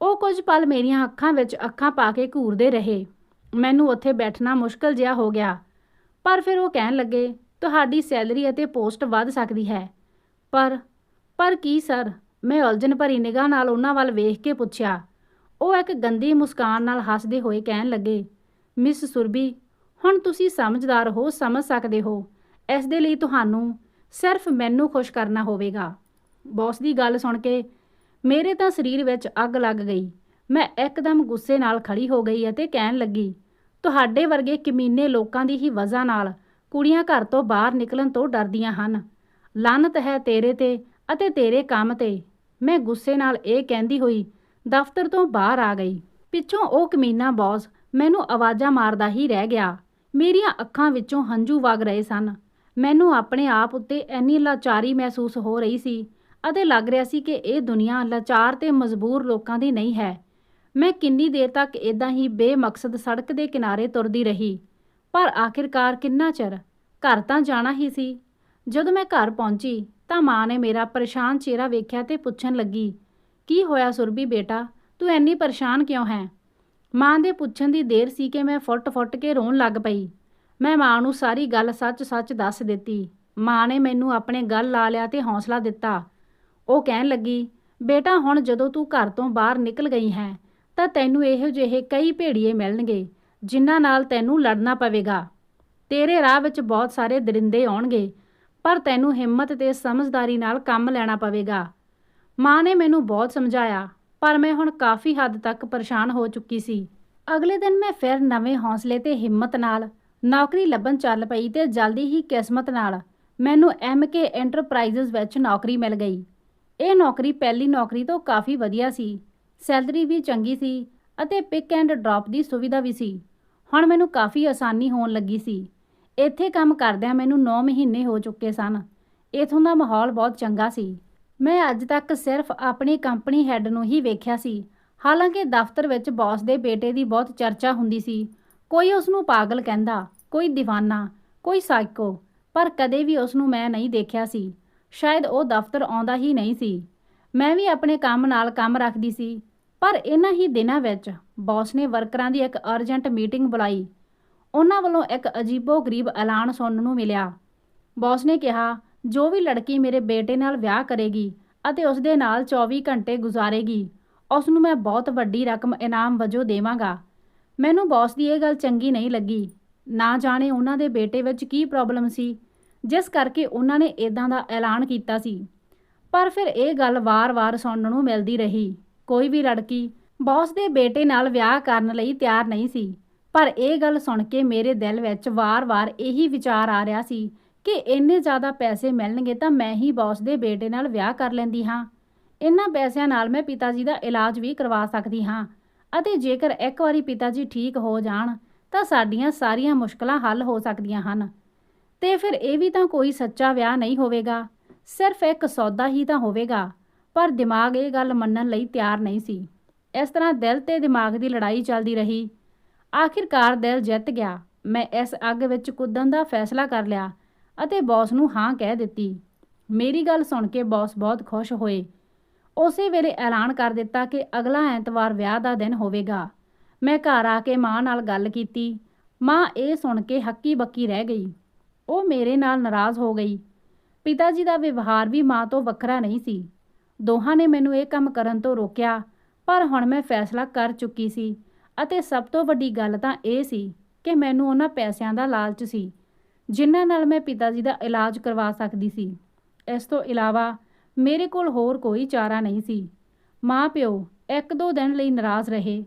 ਉਹ ਕੁਝ ਪਲ ਮੇਰੀਆਂ ਅੱਖਾਂ ਵਿੱਚ ਅੱਖਾਂ ਪਾ ਕੇ ਘੂਰਦੇ ਰਹੇ। ਮੈਨੂੰ ਉੱਥੇ ਬੈਠਣਾ ਮੁਸ਼ਕਲ ਜਿਹਾ ਹੋ ਗਿਆ, ਪਰ ਫਿਰ ਉਹ ਕਹਿਣ ਲੱਗੇ, ਤੁਹਾਡੀ ਸੈਲਰੀ ਅਤੇ ਪੋਸਟ ਵੱਧ ਸਕਦੀ ਹੈ। ਪਰ ਪਰ ਕੀ ਸਰ? ਮੈਂ ਉਲਝਣ ਭਰੀ ਨਿਗਾਹ ਨਾਲ ਉਹਨਾਂ ਵੱਲ ਵੇਖ ਕੇ ਪੁੱਛਿਆ। ਉਹ ਇੱਕ ਗੰਦੀ ਮੁਸਕਾਨ ਨਾਲ ਹੱਸਦੇ ਹੋਏ ਕਹਿਣ ਲੱਗੇ, ਮਿਸ ਸੁਰਬੀ ਹੁਣ ਤੁਸੀਂ ਸਮਝਦਾਰ ਹੋ, ਸਮਝ ਸਕਦੇ ਹੋ। ਇਸ ਦੇ ਲਈ ਤੁਹਾਨੂੰ ਸਿਰਫ ਮੈਨੂੰ ਖੁਸ਼ ਕਰਨਾ ਹੋਵੇਗਾ। ਬੌਸ ਦੀ ਗੱਲ ਸੁਣ ਕੇ ਮੇਰੇ ਤਾਂ ਸਰੀਰ ਵਿੱਚ ਅੱਗ ਲੱਗ ਗਈ। ਮੈਂ ਇੱਕਦਮ ਗੁੱਸੇ ਨਾਲ ਖੜੀ ਹੋ ਗਈ ਅਤੇ ਕਹਿਣ ਲੱਗੀ, ਤੁਹਾਡੇ ਵਰਗੇ ਕਮੀਨੇ ਲੋਕਾਂ ਦੀ ਹੀ ਵਜ੍ਹਾ ਨਾਲ ਕੁੜੀਆਂ ਘਰ ਤੋਂ ਬਾਹਰ ਨਿਕਲਣ ਤੋਂ ਡਰਦੀਆਂ ਹਨ। ਲਾਨਤ ਹੈ ਤੇਰੇ ਤੇ ਅਤੇ ਤੇਰੇ ਕੰਮ ਤੇ। ਮੈਂ ਗੁੱਸੇ ਨਾਲ ਇਹ ਕਹਿੰਦੀ ਹੋਈ ਦਫ਼ਤਰ ਤੋਂ ਬਾਹਰ ਆ ਗਈ। ਪਿੱਛੋਂ ਉਹ ਕਮੀਨਾ ਬੌਸ ਮੈਨੂੰ ਆਵਾਜ਼ਾਂ ਮਾਰਦਾ ਹੀ ਰਹਿ ਗਿਆ। ਮੇਰੀਆਂ ਅੱਖਾਂ ਵਿੱਚੋਂ ਹੰਝੂ ਵਗ ਰਹੇ ਸਨ। ਮੈਨੂੰ ਆਪਣੇ ਆਪ ਉੱਤੇ ਇੰਨੀ ਲਾਚਾਰੀ ਮਹਿਸੂਸ ਹੋ ਰਹੀ ਸੀ ਅਤੇ ਲੱਗ ਰਿਹਾ ਸੀ ਕਿ ਇਹ ਦੁਨੀਆ ਲਾਚਾਰ ਤੇ ਮਜਬੂਰ ਲੋਕਾਂ ਦੀ ਨਹੀਂ ਹੈ। ਮੈਂ ਕਿੰਨੀ ਦੇਰ ਤੱਕ ਇਦਾਂ ਹੀ ਬੇਮਕਸਦ ਸੜਕ ਦੇ ਕਿਨਾਰੇ ਤੁਰਦੀ ਰਹੀ। ਪਰ ਆਖਿਰਕਾਰ ਕਿੰਨਾ ਚਿਰ? ਘਰ ਤਾਂ ਜਾਣਾ ਹੀ ਸੀ। ਜਦੋਂ ਮੈਂ ਘਰ ਪਹੁੰਚੀ ਤਾਂ ਮਾਂ ਨੇ ਮੇਰਾ ਪਰੇਸ਼ਾਨ ਚਿਹਰਾ ਵੇਖਿਆ ਤੇ ਪੁੱਛਣ ਲੱਗੀ, ਕੀ ਹੋਇਆ ਸੁਰਬੀ ਬੇਟਾ? ਤੂੰ ਇੰਨੀ ਪਰੇਸ਼ਾਨ ਕਿਉਂ ਹੈ? ਮਾਂ ਦੇ ਪੁੱਛਣ ਦੀ ਦੇਰ ਸੀ ਕਿ ਮੈਂ ਫੁੱਟ-ਫੁੱਟ ਕੇ ਰੋਣ ਲੱਗ ਪਈ। ਮੈਂ ਮਾਂ ਨੂੰ ਸਾਰੀ ਗੱਲ ਸੱਚ-ਸੱਚ ਦੱਸ ਦਿੱਤੀ। ਮਾਂ ਨੇ ਮੈਨੂੰ ਆਪਣੇ ਗੱਲ ਲਾ ਲਿਆ ਤੇ ਹੌਸਲਾ ਦਿੱਤਾ। ਉਹ ਕਹਿਣ ਲੱਗੀ, ਬੇਟਾ, ਹੁਣ ਜਦੋਂ ਤੂੰ ਘਰ ਤੋਂ ਬਾਹਰ ਨਿਕਲ ਗਈ ਹੈ, ਤਾਂ ਤੈਨੂੰ ਇਹੋ ਜਿਹੇ ਕਈ ਭੇੜੀਏ ਮਿਲਣਗੇ, ਜਿਨ੍ਹਾਂ ਨਾਲ ਤੈਨੂੰ ਲੜਨਾ ਪਵੇਗਾ। ਤੇਰੇ ਰਾਹ ਵਿੱਚ ਬਹੁਤ ਸਾਰੇ ਦਰਿੰਦੇ ਆਉਣਗੇ ਪਰ ਤੈਨੂੰ ਹਿੰਮਤ ਤੇ ਸਮਝਦਾਰੀ ਨਾਲ ਕੰਮ ਲੈਣਾ ਪਵੇਗਾ। ਮਾਂ ਨੇ ਮੈਨੂੰ ਬਹੁਤ ਸਮਝਾਇਆ, ਪਰ ਮੈਂ ਹੁਣ ਕਾਫੀ ਹੱਦ ਤੱਕ ਪਰੇਸ਼ਾਨ ਹੋ ਚੁੱਕੀ ਸੀ। ਅਗਲੇ ਦਿਨ ਮੈਂ ਫਿਰ ਨਵੇਂ ਹੌਸਲੇ ਤੇ ਹਿੰਮਤ ਨਾਲ ਨੌਕਰੀ ਲੱਭਣ ਚੱਲ ਪਈ ਤੇ ਜਲਦੀ ਹੀ ਕਿਸਮਤ ਨਾਲ ਮੈਨੂੰ ਕੇ ਐਂਟਰਪ੍ਰਾਈਜ਼ਸ ਵਿੱਚ ਨੌਕਰੀ ਮਿਲ ਗਈ। ਇਹ ਨੌਕਰੀ ਪਹਿਲੀ ਨੌਕਰੀ ਤੋਂ ਕਾਫੀ ਵਧੀਆ ਸੀ। ਸੈਲਰੀ ਵੀ ਚੰਗੀ ਸੀ ਅਤੇ ਪਿਕ ਐਂਡ ਡ੍ਰੌਪ ਦੀ ਸੁਵਿਧਾ ਵੀ ਸੀ। ਹੁਣ ਮੈਨੂੰ ਕਾਫੀ ਆਸਾਨੀ ਹੋਣ ਲੱਗੀ ਸੀ। ਇੱਥੇ ਕੰਮ ਕਰਦਿਆਂ ਮੈਨੂੰ 9 ਮਹੀਨੇ ਹੋ ਚੁੱਕੇ ਸਨ। ਇਥੋਂ ਦਾ ਮਾਹੌਲ ਬਹੁਤ ਚੰਗਾ ਸੀ। ਮੈਂ ਅੱਜ ਤੱਕ ਸਿਰਫ ਆਪਣੀ ਕੰਪਨੀ ਹੈੱਡ ਨੂੰ ਹੀ ਵੇਖਿਆ ਸੀ। ਹਾਲਾਂਕਿ ਦਫ਼ਤਰ ਵਿੱਚ ਬੌਸ ਦੇ ਬੇਟੇ ਦੀ ਬਹੁਤ ਚਰਚਾ ਹੁੰਦੀ ਸੀ। ਕੋਈ ਉਸ ਨੂੰ ਪਾਗਲ ਕਹਿੰਦਾ, ਕੋਈ دیਵਾਨਾ ਕੋਈ ਸਾਈਕੋ, ਪਰ ਕਦੇ ਵੀ ਉਸ ਨੂੰ ਮੈਂ ਨਹੀਂ ਦੇਖਿਆ ਸੀ। ਸ਼ਾਇਦ ਉਹ ਦਫ਼ਤਰ ਆਉਂਦਾ ਹੀ ਨਹੀਂ ਸੀ। ਮੈਂ ਵੀ ਆਪਣੇ ਕੰਮ ਨਾਲ ਕੰਮ ਰੱਖਦੀ ਸੀ। ਪਰ ਇਹਨਾਂ ਹੀ ਦਿਨਾਂ ਵਿੱਚ ਬੌਸ ਨੇ ਵਰਕਰਾਂ ਦੀ ਇੱਕ ਅਰਜੈਂਟ ਮੀਟਿੰਗ ਬੁਲਾਈ। ਉਹਨਾਂ ਵੱਲੋਂ ਇੱਕ ਅਜੀਬੋ-ਗਰੀਬ ਐਲਾਨ ਸੁਣਨ ਨੂੰ ਮਿਲਿਆ। ਬੌਸ ਨੇ ਕਿਹਾ, ਜੋ ਵੀ ਲੜਕੀ ਮੇਰੇ ਬੇਟੇ ਨਾਲ ਵਿਆਹ ਕਰੇਗੀ ਅਤੇ ਉਸ ਦੇ ਨਾਲ 24 ਘੰਟੇ ਗੁਜ਼ਾਰੇਗੀ ਉਸ ਨੂੰ ਮੈਂ ਬਹੁਤ ਵੱਡੀ ਰਕਮ ਇਨਾਮ ਵਜੋਂ ਦੇਵਾਂਗਾ। ਮੈਨੂੰ ਬੌਸ ਦੀ ਇਹ ਗੱਲ ਚੰਗੀ ਨਹੀਂ ਲੱਗੀ। ਨਾ ਜਾਣੇ ਉਹਨਾਂ ਦੇ ਬੇਟੇ ਵਿੱਚ ਕੀ ਪ੍ਰੋਬਲਮ ਸੀ, ਜਿਸ ਕਰਕੇ ਉਹਨਾਂ ਨੇ ਇਦਾਂ ਦਾ ਐਲਾਨ ਕੀਤਾ ਸੀ। ਪਰ ਫਿਰ ਇਹ ਗੱਲ ਵਾਰ-ਵਾਰ ਸੁਣਨ ਨੂੰ ਮਿਲਦੀ ਰਹੀ। ਕੋਈ ਵੀ ਲੜਕੀ ਬੌਸ ਦੇ ਬੇਟੇ ਨਾਲ ਵਿਆਹ ਕਰਨ ਲਈ ਤਿਆਰ ਨਹੀਂ ਸੀ। ਪਰ ਇਹ ਗੱਲ ਸੁਣ ਕੇ ਮੇਰੇ ਦਿਲ ਵਿੱਚ ਵਾਰ-ਵਾਰ ਇਹੀ ਵਿਚਾਰ ਆ ਰਿਹਾ ਸੀ ਕਿ ਇੰਨੇ ਜ਼ਿਆਦਾ ਪੈਸੇ ਮਿਲਣਗੇ ਤਾਂ ਮੈਂ ਹੀ ਬੌਸ ਦੇ ਬੇਟੇ ਨਾਲ ਵਿਆਹ ਕਰ ਲੈਂਦੀ ਹਾਂ। ਇਹਨਾਂ ਪੈਸਿਆਂ ਨਾਲ ਮੈਂ ਪਿਤਾ ਜੀ ਦਾ ਇਲਾਜ ਵੀ ਕਰਵਾ ਸਕਦੀ ਹਾਂ ਅਤੇ ਜੇਕਰ ਇੱਕ ਵਾਰੀ ਪਿਤਾ ਜੀ ਠੀਕ ਹੋ ਜਾਣ ਤਾਂ ਸਾਡੀਆਂ ਸਾਰੀਆਂ ਮੁਸ਼ਕਲਾਂ ਹੱਲ ਹੋ ਸਕਦੀਆਂ ਹਨ। ਤੇ ਫਿਰ ਇਹ ਵੀ ਤਾਂ ਕੋਈ ਸੱਚਾ ਵਿਆਹ ਨਹੀਂ ਹੋਵੇਗਾ, ਸਿਰਫ ਇੱਕ ਸੌਦਾ ਹੀ ਤਾਂ ਹੋਵੇਗਾ, ਪਰ ਦਿਮਾਗ ਇਹ ਗੱਲ ਮੰਨਣ ਲਈ ਤਿਆਰ ਨਹੀਂ ਸੀ। ਇਸ ਤਰ੍ਹਾਂ ਦਿਲ ਤੇ ਦਿਮਾਗ ਦੀ ਲੜਾਈ ਚੱਲਦੀ ਰਹੀ। ਆਖਿਰਕਾਰ ਦਿਲ ਜਿੱਤ ਗਿਆ। ਮੈਂ ਇਸ ਅੱਗ ਵਿੱਚ ਕੁੱਦਣ ਦਾ ਫੈਸਲਾ ਕਰ ਲਿਆ ਅਤੇ ਬੌਸ ਨੂੰ ਹਾਂ ਕਹਿ ਦਿੱਤੀ। ਮੇਰੀ ਗੱਲ ਸੁਣ ਕੇ ਬੌਸ ਬਹੁਤ ਖੁਸ਼ ਹੋਏ। ਉਸੇ ਵੇਲੇ ਐਲਾਨ ਕਰ ਦਿੱਤਾ ਕਿ ਅਗਲਾ ਐਤਵਾਰ ਵਿਆਹ ਦਾ ਦਿਨ ਹੋਵੇਗਾ। ਮੈਂ ਘਰ ਆ ਕੇ ਮਾਂ ਨਾਲ ਗੱਲ ਕੀਤੀ। ਮਾਂ ਇਹ ਸੁਣ ਕੇ ਹੱਕੀ ਬੱਕੀ ਰਹਿ ਗਈ। ਉਹ ਮੇਰੇ ਨਾਲ ਨਾਰਾਜ਼ ਹੋ ਗਈ। ਪਿਤਾ ਜੀ ਦਾ ਵਿਵਹਾਰ ਵੀ ਮਾਂ ਤੋਂ ਵੱਖਰਾ ਨਹੀਂ ਸੀ। ਦੋਹਾਂ ਨੇ ਮੈਨੂੰ ਇਹ ਕੰਮ ਕਰਨ ਤੋਂ ਰੋਕਿਆ, ਪਰ ਹੁਣ ਮੈਂ ਫੈਸਲਾ ਕਰ ਚੁੱਕੀ ਸੀ। ਅਤੇ ਸਭ ਤੋਂ ਵੱਡੀ ਗੱਲ ਤਾਂ ਇਹ ਸੀ ਕਿ ਮੈਨੂੰ ਉਹਨਾਂ ਪੈਸਿਆਂ ਦਾ ਲਾਲਚ ਸੀ, ਜਿਨ੍ਹਾਂ ਨਾਲ ਮੈਂ ਪਿਤਾ ਜੀ ਦਾ ਇਲਾਜ ਕਰਵਾ ਸਕਦੀ ਸੀ। ਇਸ ਤੋਂ ਇਲਾਵਾ ਮੇਰੇ ਕੋਲ ਹੋਰ ਕੋਈ ਚਾਰਾ ਨਹੀਂ ਸੀ। ਮਾਂ ਪਿਓ ਇੱਕ ਦੋ ਦਿਨ ਲਈ ਨਾਰਾਜ਼ ਰਹੇ,